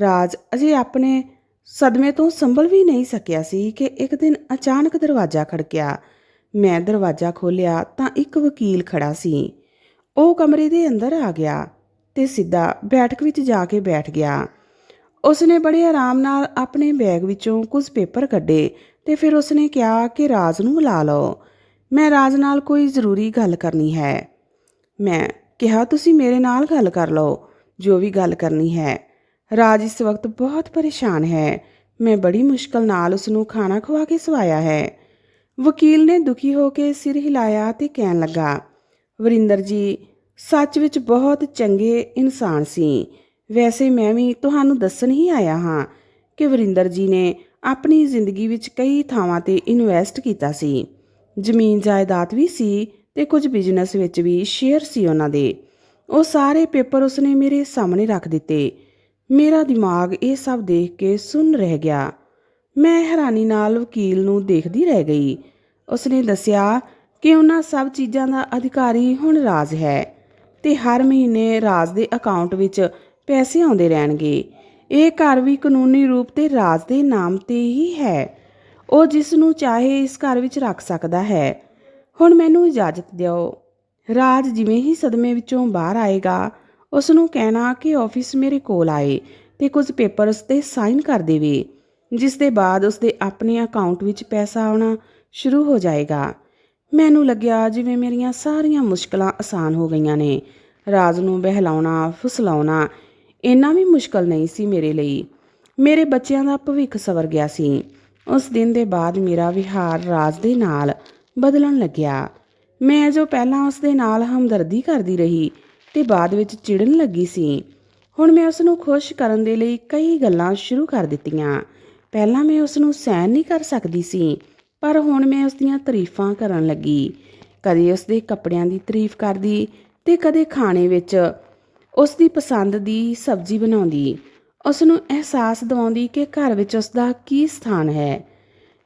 ਰਾਜ ਅਜੇ ਆਪਣੇ ਸਦਮੇ ਤੋਂ ਸੰਭਲ ਵੀ ਨਹੀਂ ਸਕਿਆ ਸੀ ਕਿ ਇੱਕ ਦਿਨ ਅਚਾਨਕ ਦਰਵਾਜ਼ਾ ਖੜਕਿਆ। ਮੈਂ ਦਰਵਾਜ਼ਾ ਖੋਲ੍ਹਿਆ ਤਾਂ ਇੱਕ ਵਕੀਲ ਖੜਾ ਸੀ। ਉਹ ਕਮਰੇ ਦੇ ਅੰਦਰ ਆ ਗਿਆ ਤੇ ਸਿੱਧਾ ਬੈਠਕ ਵਿੱਚ ਜਾ ਕੇ ਬੈਠ ਗਿਆ। ਉਸਨੇ ਬੜੇ ਆਰਾਮ ਨਾਲ ਆਪਣੇ ਬੈਗ ਵਿੱਚੋਂ ਕੁਝ ਪੇਪਰ ਕੱਢੇ ਤੇ ਫਿਰ ਉਸਨੇ ਕਿਹਾ ਕਿ ਰਾਜ ਨੂੰ ਬੁਲਾ ਲਓ। ਮੈਂ ਰਾਜ ਨਾਲ ਕੋਈ ਜ਼ਰੂਰੀ ਗੱਲ ਕਰਨੀ ਹੈ। ਮੈਂ ਕਿਹਾ, ਤੁਸੀਂ ਮੇਰੇ ਨਾਲ ਗੱਲ ਕਰ ਲਓ, ਜੋ ਵੀ ਗੱਲ ਕਰਨੀ ਹੈ। ਰਾਜ ਇਸ ਵਕਤ ਬਹੁਤ ਪਰੇਸ਼ਾਨ ਹੈ। ਮੈਂ ਬੜੀ ਮੁਸ਼ਕਲ ਨਾਲ ਉਸ ਨੂੰ ਖਾਣਾ ਖਵਾ ਕੇ ਸਵਾਇਆ ਹੈ। ਵਕੀਲ ਨੇ ਦੁਖੀ ਹੋ ਕੇ ਸਿਰ ਹਿਲਾਇਆ ਤੇ ਕਹਿਣ ਲੱਗਾ, ਵਰਿੰਦਰ ਜੀ, ਸੱਚ ਵਿੱਚ ਬਹੁਤ ਚੰਗੇ ਇਨਸਾਨ ਸੀ। ਵੈਸੇ ਮੈਂ ਵੀ ਤੁਹਾਨੂੰ ਦੱਸਣ ਹੀ ਆਇਆ ਹਾਂ ਕਿ ਵਰਿੰਦਰ ਜੀ ਨੇ ਆਪਣੀ ਜ਼ਿੰਦਗੀ ਵਿੱਚ ਕਈ ਥਾਵਾਂ ਤੇ ਇਨਵੈਸਟ ਕੀਤਾ ਸੀ। ਜ਼ਮੀਨ ਜਾਇਦਾਦ ਵੀ ਸੀ ਤੇ ਕੁਝ ਬਿਜ਼ਨਸ ਵਿੱਚ ਵੀ ਸ਼ੇਅਰ ਸੀ ਉਹਨਾਂ ਦੇ। ਉਹ ਸਾਰੇ ਪੇਪਰ ਉਸਨੇ ਮੇਰੇ ਸਾਹਮਣੇ ਰੱਖ ਦਿੱਤੇ। ਮੇਰਾ ਦਿਮਾਗ ਇਹ ਸਭ ਦੇਖ ਕੇ ਸੁੰਨ ਰਹਿ ਗਿਆ। ਮੈਂ ਹੈਰਾਨੀ ਨਾਲ ਵਕੀਲ ਨੂੰ ਦੇਖਦੀ ਰਹਿ ਗਈ। ਉਸਨੇ ਦੱਸਿਆ ਕਿ ਉਹਨਾਂ ਸਭ ਚੀਜ਼ਾਂ ਦਾ ਅਧਿਕਾਰੀ ਹੁਣ ਰਾਜ ਹੈ ਤੇ ਹਰ ਮਹੀਨੇ ਰਾਜ ਦੇ ਅਕਾਊਂਟ ਵਿੱਚ ਪੈਸੇ ਆਉਂਦੇ ਰਹਿਣਗੇ। ਇਹ ਘਰ ਵੀ ਕਾਨੂੰਨੀ ਰੂਪ ਤੇ ਰਾਜ ਦੇ ਨਾਮ ਤੇ ਹੀ ਹੈ। ਉਹ ਜਿਸ ਨੂੰ ਚਾਹੇ ਇਸ ਘਰ ਵਿੱਚ ਰੱਖ ਸਕਦਾ ਹੈ। ਹੁਣ ਮੈਨੂੰ ਇਜਾਜ਼ਤ ਦਿਓ। ਰਾਜ ਜਿਵੇਂ ਹੀ ਸਦਮੇ ਵਿੱਚੋਂ ਬਾਹਰ ਆਏਗਾ ਉਸ ਨੂੰ ਕਹਿਣਾ ਕਿ ਆਫਿਸ ਮੇਰੇ ਕੋਲ ਆਏ ਤੇ ਕੁਝ ਪੇਪਰਸ ਤੇ ਸਾਈਨ ਕਰ ਦੇਵੇ, ਜਿਸ ਦੇ ਬਾਅਦ ਉਸ ਦੇ ਆਪਣੇ ਅਕਾਊਂਟ ਵਿੱਚ ਪੈਸਾ ਆਉਣਾ ਸ਼ੁਰੂ ਹੋ ਜਾਏਗਾ। ਮੈਨੂੰ ਲੱਗਿਆ ਜਿਵੇਂ ਮੇਰੀਆਂ ਸਾਰੀਆਂ ਮੁਸ਼ਕਲਾਂ ਆਸਾਨ ਹੋ ਗਈਆਂ ਨੇ। ਰਾਜ ਨੂੰ ਬਹਿਲਾਉਣਾ, ਫੁਸਲਾਉਣਾ ਇੰਨਾ ਵੀ ਮੁਸ਼ਕਲ ਨਹੀਂ ਸੀ ਮੇਰੇ ਲਈ। ਮੇਰੇ ਬੱਚਿਆਂ ਦਾ ਭਵਿੱਖ ਸਵਰ ਗਿਆ ਸੀ। ਉਸ ਦਿਨ ਦੇ ਬਾਅਦ ਮੇਰਾ ਵਿਹਾਰ ਰਾਜ ਦੇ ਨਾਲ ਬਦਲਣ ਲੱਗਿਆ। ਮੈਂ ਜੋ ਪਹਿਲਾਂ ਉਸ ਦੇ ਨਾਲ ਹਮਦਰਦੀ ਕਰਦੀ ਰਹੀ ਤੇ ਬਾਅਦ ਵਿੱਚ ਚਿੜਨ ਲੱਗੀ ਸੀ। ਹੁਣ ਮੈਂ ਉਸ ਨੂੰ ਖੁਸ਼ ਕਰਨ ਦੇ ਲਈ ਕਈ ਗੱਲਾਂ ਸ਼ੁਰੂ ਕਰ ਦਿੱਤੀਆਂ। ਪਹਿਲਾਂ ਮੈਂ ਉਸ ਨੂੰ ਸਹਿਣ ਨਹੀਂ ਕਰ ਸਕਦੀ ਸੀ, ਪਰ ਹੁਣ ਮੈਂ ਉਸ ਦੀਆਂ ਤਾਰੀਫਾਂ ਕਰਨ ਲੱਗੀ। ਕਦੇ ਉਸ ਦੇ ਕੱਪੜਿਆਂ ਦੀ ਤਾਰੀਫ ਕਰਦੀ ਤੇ ਕਦੇ ਖਾਣੇ ਵਿੱਚ ਉਸ ਦੀ ਪਸੰਦ ਦੀ ਸਬਜ਼ੀ ਬਣਾਉਂਦੀ। ਉਸ ਨੂੰ ਅਹਿਸਾਸ ਦਿਵਾਉਂਦੀ ਕਿ ਘਰ ਵਿੱਚ ਉਸ ਦਾ ਕੀ ਸਥਾਨ ਹੈ।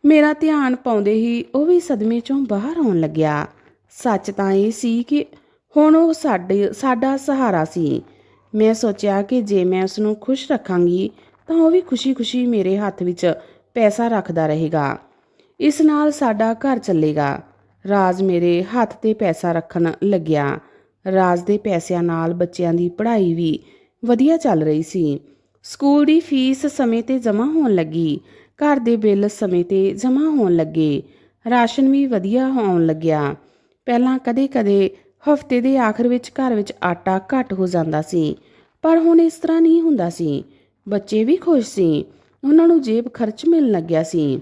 ਮੇਰਾ ਧਿਆਨ ਪਾਉਂਦੇ ਹੀ ਉਹ ਵੀ ਸਦਮੇ ਚੋਂ ਬਾਹਰ ਆਉਣ ਲੱਗਿਆ। ਸੱਚ ਤਾਂ ਇਹ ਸੀ ਕਿ ਹੁਣ ਉਹ ਸਾਡੇ, ਸਾਡਾ ਸਹਾਰਾ ਸੀ। ਮੈਂ ਸੋਚਿਆ ਕਿ ਜੇ ਮੈਂ ਉਸ ਨੂੰ ਖੁਸ਼ ਰੱਖਾਂਗੀ, ਤਾਂ ਉਹ ਵੀ ਖੁਸ਼ੀ-ਖੁਸ਼ੀ ਮੇਰੇ ਹੱਥ ਵਿੱਚ ਪੈਸਾ ਰੱਖਦਾ ਰਹੇਗਾ। ਇਸ ਨਾਲ ਸਾਡਾ ਘਰ ਚੱਲੇਗਾ। ਰਾਜ ਮੇਰੇ ਹੱਥ ਤੇ ਪੈਸਾ ਰੱਖਣ ਲੱਗਿਆ। ਰਾਜ ਦੇ ਪੈਸਿਆਂ ਨਾਲ ਬੱਚਿਆਂ ਦੀ ਪੜ੍ਹਾਈ ਵੀ ਵਧੀਆ ਚੱਲ ਰਹੀ ਸੀ। ਸਕੂਲ ਦੀ ਫੀਸ ਸਮੇਂ ਤੇ ਜਮ੍ਹਾਂ ਹੋਣ ਲੱਗੀ। ਘਰ ਦੇ ਬਿੱਲ ਸਮੇਂ ਤੇ ਜਮ੍ਹਾਂ ਹੋਣ ਲੱਗੇ। ਰਾਸ਼ਨ ਵੀ ਵਧੀਆ ਆਉਣ ਲੱਗਿਆ। ਪਹਿਲਾਂ ਕਦੇ-ਕਦੇ ਹਫ਼ਤੇ ਦੇ ਆਖਰ ਵਿੱਚ ਘਰ ਵਿੱਚ ਆਟਾ ਘੱਟ ਹੋ ਜਾਂਦਾ ਸੀ, ਪਰ ਹੁਣ ਇਸ ਤਰ੍ਹਾਂ ਨਹੀਂ ਹੁੰਦਾ ਸੀ। ਬੱਚੇ ਵੀ ਖੁਸ਼ ਸੀ, ਉਹਨਾਂ ਨੂੰ ਜੇਬ ਖਰਚ ਮਿਲਣ ਲੱਗਿਆ ਸੀ।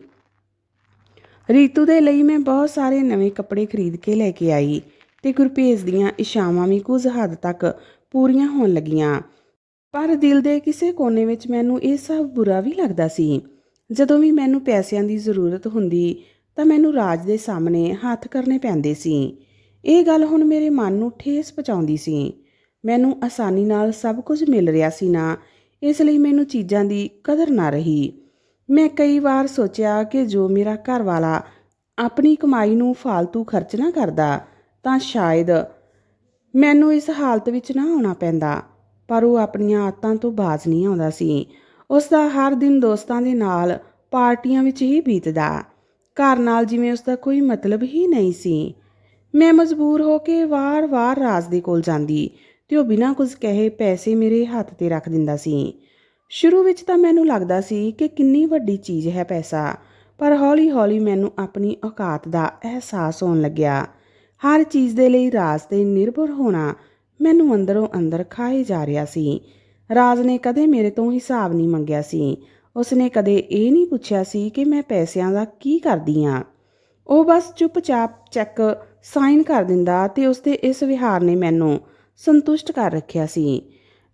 ਰੀਤੂ ਦੇ ਲਈ ਮੈਂ ਬਹੁਤ ਸਾਰੇ ਨਵੇਂ ਕੱਪੜੇ ਖਰੀਦ ਕੇ ਲੈ ਕੇ ਆਈ ਤੇ ਗੁਰਪੇਜ ਦੀਆਂ ਇਸ਼ਾਵਾਂ ਵੀ ਕੁਝ ਹੱਦ ਤੱਕ ਪੂਰੀਆਂ ਹੋਣ ਲੱਗੀਆਂ। ਪਰ ਦਿਲ ਦੇ ਕਿਸੇ ਕੋਨੇ ਵਿੱਚ ਮੈਨੂੰ ਇਹ ਸਭ ਬੁਰਾ ਵੀ ਲੱਗਦਾ ਸੀ। ਜਦੋਂ ਵੀ ਮੈਨੂੰ ਪੈਸਿਆਂ ਦੀ ਜ਼ਰੂਰਤ ਹੁੰਦੀ ਤਾਂ ਮੈਨੂੰ ਰਾਜ ਦੇ ਸਾਹਮਣੇ ਹੱਥ ਕਰਨੇ ਪੈਂਦੇ ਸੀ। ਇਹ ਗੱਲ ਹੁਣ ਮੇਰੇ ਮਨ ਨੂੰ ਠੇਸ ਪਹੁੰਚਾਉਂਦੀ ਸੀ। ਮੈਨੂੰ ਆਸਾਨੀ ਨਾਲ ਸਭ ਕੁਝ ਮਿਲ ਰਿਹਾ ਸੀ ਨਾ, ਇਸ ਲਈ ਮੈਨੂੰ ਚੀਜ਼ਾਂ ਦੀ ਕਦਰ ਨਾ ਰਹੀ। ਮੈਂ ਕਈ ਵਾਰ ਸੋਚਿਆ ਕਿ ਜੋ ਮੇਰਾ ਘਰ ਵਾਲਾ ਆਪਣੀ ਕਮਾਈ ਨੂੰ ਫालतू ਖਰਚ ਨਾ ਕਰਦਾ, ਤਾਂ ਸ਼ਾਇਦ ਮੈਨੂੰ ਇਸ ਹਾਲਤ ਵਿੱਚ ਨਾ ਆਉਣਾ ਪੈਂਦਾ, ਪਰ ਉਹ ਆਪਣੀਆਂ ਆਦਤਾਂ ਤੋਂ ਬਾਜ਼ ਨਹੀਂ ਆਉਂਦਾ ਸੀ। ਉਸ ਦਾ ਹਰ ਦਿਨ ਦੋਸਤਾਂ ਦੇ ਨਾਲ ਪਾਰਟੀਆਂ ਵਿੱਚ ਹੀ ਬੀਤਦਾ। ਘਰ ਨਾਲ ਜਿਵੇਂ ਉਸ ਦਾ ਕੋਈ ਮਤਲਬ ਹੀ ਨਹੀਂ ਸੀ। ਮੈਂ ਮਜਬੂਰ ਹੋ ਕੇ ਵਾਰ-ਵਾਰ ਰਾਜ ਦੇ ਕੋਲ ਜਾਂਦੀ, ਤੇ ਉਹ ਬਿਨਾਂ ਕੁਝ ਕਹੇ ਪੈਸੇ ਮੇਰੇ ਹੱਥ ਤੇ ਰੱਖ ਦਿੰਦਾ ਸੀ। ਸ਼ੁਰੂ ਵਿੱਚ ਤਾਂ ਮੈਨੂੰ ਲੱਗਦਾ ਸੀ ਕਿ ਕਿੰਨੀ ਵੱਡੀ ਚੀਜ਼ ਹੈ ਪੈਸਾ, ਪਰ ਹੌਲੀ-ਹੌਲੀ ਮੈਨੂੰ ਆਪਣੀ ਔਕਾਤ ਦਾ ਅਹਿਸਾਸ ਹੋਣ ਲੱਗਿਆ। ਹਰ ਚੀਜ਼ ਦੇ ਲਈ ਰਾਜ ਤੇ ਨਿਰਭਰ ਹੋਣਾ ਮੈਨੂੰ ਅੰਦਰੋਂ ਅੰਦਰ ਖਾਏ ਜਾ ਰਿਹਾ ਸੀ। ਰਾਜ ਨੇ ਕਦੇ ਮੇਰੇ ਤੋਂ ਹਿਸਾਬ ਨਹੀਂ ਮੰਗਿਆ ਸੀ। ਉਸਨੇ ਕਦੇ ਇਹ ਨਹੀਂ ਪੁੱਛਿਆ ਸੀ ਕਿ ਮੈਂ ਪੈਸਿਆਂ ਦਾ ਕੀ ਕਰਦੀ ਆ। ਉਹ ਬਸ ਚੁੱਪਚਾਪ ਚੈੱਕ ਸਾਈਨ ਕਰ ਦਿੰਦਾ ਤੇ ਉਸਦੇ ਇਸ ਵਿਹਾਰ ਨੇ ਮੈਨੂੰ ਸੰਤੁਸ਼ਟ ਕਰ ਰੱਖਿਆ ਸੀ।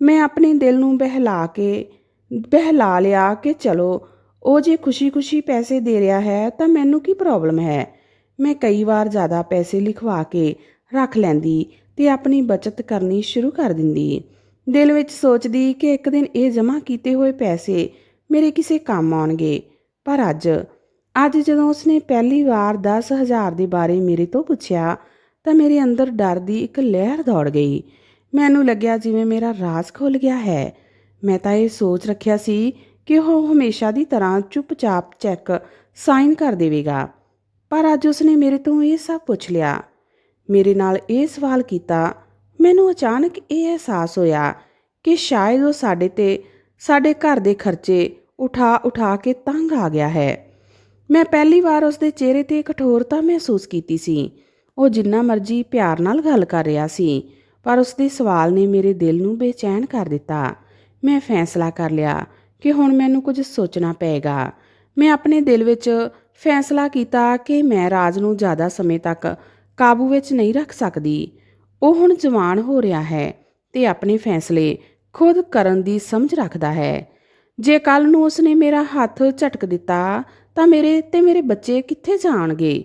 ਮੈਂ ਆਪਣੇ ਦਿਲ ਨੂੰ ਬਹਿਲਾ ਕੇ, ਬਹਿਲਾ ਲਿਆ ਕਿ ਚਲੋ, ਉਹ ਜੇ ਖੁਸ਼ੀ-ਖੁਸ਼ੀ ਪੈਸੇ ਦੇ ਰਿਹਾ ਹੈ ਤਾਂ ਮੈਨੂੰ ਕੀ ਪ੍ਰੋਬਲਮ ਹੈ? ਮੈਂ ਕਈ ਵਾਰ ਜ਼ਿਆਦਾ ਪੈਸੇ ਲਿਖਵਾ ਕੇ ਰੱਖ ਲੈਂਦੀ ਤੇ ਆਪਣੀ ਬਚਤ ਕਰਨੀ ਸ਼ੁਰੂ ਕਰ ਦਿੰਦੀ। ਦਿਲ ਵਿੱਚ ਸੋਚਦੀ ਕਿ ਇੱਕ ਦਿਨ ਇਹ ਜਮ੍ਹਾਂ ਕੀਤੇ ਹੋਏ ਪੈਸੇ ਮੇਰੇ ਕਿਸੇ ਕੰਮ ਆਉਣਗੇ, ਪਰ ਅੱਜ ਅੱਜ ਜਦੋਂ ਉਸਨੇ ਪਹਿਲੀ ਵਾਰ 10000 ਦੇ ਬਾਰੇ ਮੇਰੇ ਤੋਂ ਪੁੱਛਿਆ, ਤਾਂ ਮੇਰੇ ਅੰਦਰ ਡਰ ਦੀ ਇੱਕ ਲਹਿਰ ਦੌੜ ਗਈ। ਮੈਨੂੰ ਲੱਗਿਆ ਜਿਵੇਂ ਮੇਰਾ ਰਾਜ਼ ਖੁੱਲ ਗਿਆ ਹੈ। ਮੈਂ ਤਾਂ ਇਹ ਸੋਚ ਰੱਖਿਆ ਸੀ ਕਿ ਉਹ ਹਮੇਸ਼ਾ ਦੀ ਤਰ੍ਹਾਂ ਚੁੱਪਚਾਪ ਚੈੱਕ ਸਾਈਨ ਕਰ ਦੇਵੇਗਾ। ਪਰ ਅੱਜ ਉਸਨੇ ਮੇਰੇ ਤੋਂ ਇਹ ਸਭ ਪੁੱਛ ਲਿਆ। ਮੇਰੇ ਨਾਲ ਇਹ ਸਵਾਲ ਕੀਤਾ, ਮੈਨੂੰ ਅਚਾਨਕ ਇਹ ਅਹਿਸਾਸ ਹੋਇਆ ਕਿ ਸ਼ਾਇਦ ਉਹ ਸਾਡੇ ਤੇ, ਸਾਡੇ ਘਰ ਦੇ ਖਰਚੇ ਉਠਾ ਉਠਾ ਕੇ ਤੰਗ ਆ ਗਿਆ ਹੈ। ਮੈਂ ਪਹਿਲੀ ਵਾਰ ਉਸਦੇ ਚਿਹਰੇ ਤੇ ਕਠੋਰਤਾ ਮਹਿਸੂਸ ਕੀਤੀ ਸੀ। ਉਹ ਜਿੰਨਾ ਮਰਜ਼ੀ ਪਿਆਰ ਨਾਲ ਗੱਲ ਕਰ ਰਿਹਾ ਸੀ, ਪਰ ਉਸਦੇ ਸਵਾਲ ਨੇ ਮੇਰੇ ਦਿਲ ਨੂੰ ਬੇਚੈਨ ਕਰ ਦਿੱਤਾ। ਮੈਂ ਫੈਸਲਾ ਕਰ ਲਿਆ ਕਿ ਹੁਣ ਮੈਨੂੰ ਕੁਝ ਸੋਚਣਾ ਪਏਗਾ। ਮੈਂ ਆਪਣੇ ਦਿਲ ਵਿੱਚ ਫੈਸਲਾ ਕੀਤਾ ਕਿ ਮੈਂ ਰਾਜ ਨੂੰ ਜ਼ਿਆਦਾ ਸਮੇਂ ਤੱਕ ਕਾਬੂ ਵਿੱਚ ਨਹੀਂ ਰੱਖ ਸਕਦੀ। ਉਹ ਹੁਣ ਜਵਾਨ ਹੋ ਰਿਹਾ ਹੈ ਤੇ ਆਪਣੇ ਫੈਸਲੇ ਖੁਦ ਕਰਨ ਦੀ ਸਮਝ ਰੱਖਦਾ ਹੈ। ਜੇ ਕੱਲ ਨੂੰ ਉਸਨੇ ਮੇਰਾ ਹੱਥ ਝਟਕ ਦਿੱਤਾ ਤਾਂ ਮੇਰੇ ਤੇ ਮੇਰੇ ਬੱਚੇ ਕਿੱਥੇ ਜਾਣਗੇ?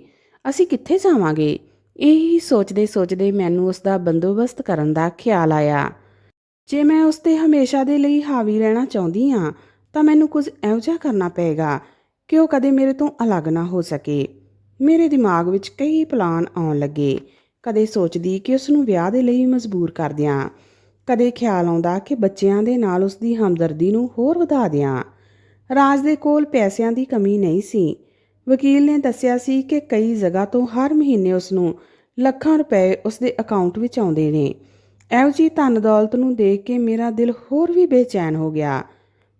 ਅਸੀਂ ਕਿੱਥੇ ਜਾਵਾਂਗੇ? ਇਹੀ ਸੋਚਦੇ ਸੋਚਦੇ ਮੈਨੂੰ ਉਸ ਦਾ ਬੰਦੋਬਸਤ ਕਰਨ ਦਾ ਖਿਆਲ ਆਇਆ। ਜੇ ਮੈਂ ਉਸ ਤੇ ਹਮੇਸ਼ਾ ਦੇ ਲਈ ਹਾਵੀ ਰਹਿਣਾ ਚਾਹੁੰਦੀ ਹਾਂ, ਤਾਂ ਮੈਨੂੰ ਕੁਝ ਇਹੋ ਜਿਹਾ ਕਰਨਾ ਪਏਗਾ ਕਿ ਉਹ ਕਦੇ ਮੇਰੇ ਤੋਂ ਅਲੱਗ ਨਾ ਹੋ ਸਕੇ। ਮੇਰੇ ਦਿਮਾਗ ਵਿੱਚ ਕਈ ਪਲਾਨ ਆਉਣ ਲੱਗੇ। ਕਦੇ ਸੋਚਦੀ ਕਿ ਉਸ ਨੂੰ ਵਿਆਹ ਦੇ ਲਈ ਮਜਬੂਰ ਕਰ ਦਿਆਂ। ਕਦੇ ਖਿਆਲ ਆਉਂਦਾ ਕਿ ਬੱਚਿਆਂ ਦੇ ਨਾਲ ਉਸ ਦੀ ਹਮਦਰਦੀ ਨੂੰ ਹੋਰ ਵਧਾ ਦਿਆਂ। ਰਾਜ ਦੇ ਕੋਲ ਪੈਸਿਆਂ ਦੀ ਕਮੀ ਨਹੀਂ ਸੀ। ਵਕੀਲ ਨੇ ਦੱਸਿਆ ਸੀ ਕਿ ਕਈ ਜਗ੍ਹਾ ਤੋਂ ਹਰ ਮਹੀਨੇ ਉਸ ਨੂੰ ਲੱਖਾਂ ਰੁਪਏ ਉਸ ਦੇ ਅਕਾਊਂਟ ਵਿੱਚ ਆਉਂਦੇ ਨੇ। ਇਹੋ ਜਿਹੀ ਧਨ ਦੌਲਤ ਨੂੰ ਦੇਖ ਕੇ ਮੇਰਾ ਦਿਲ ਹੋਰ ਵੀ ਬੇਚੈਨ ਹੋ ਗਿਆ।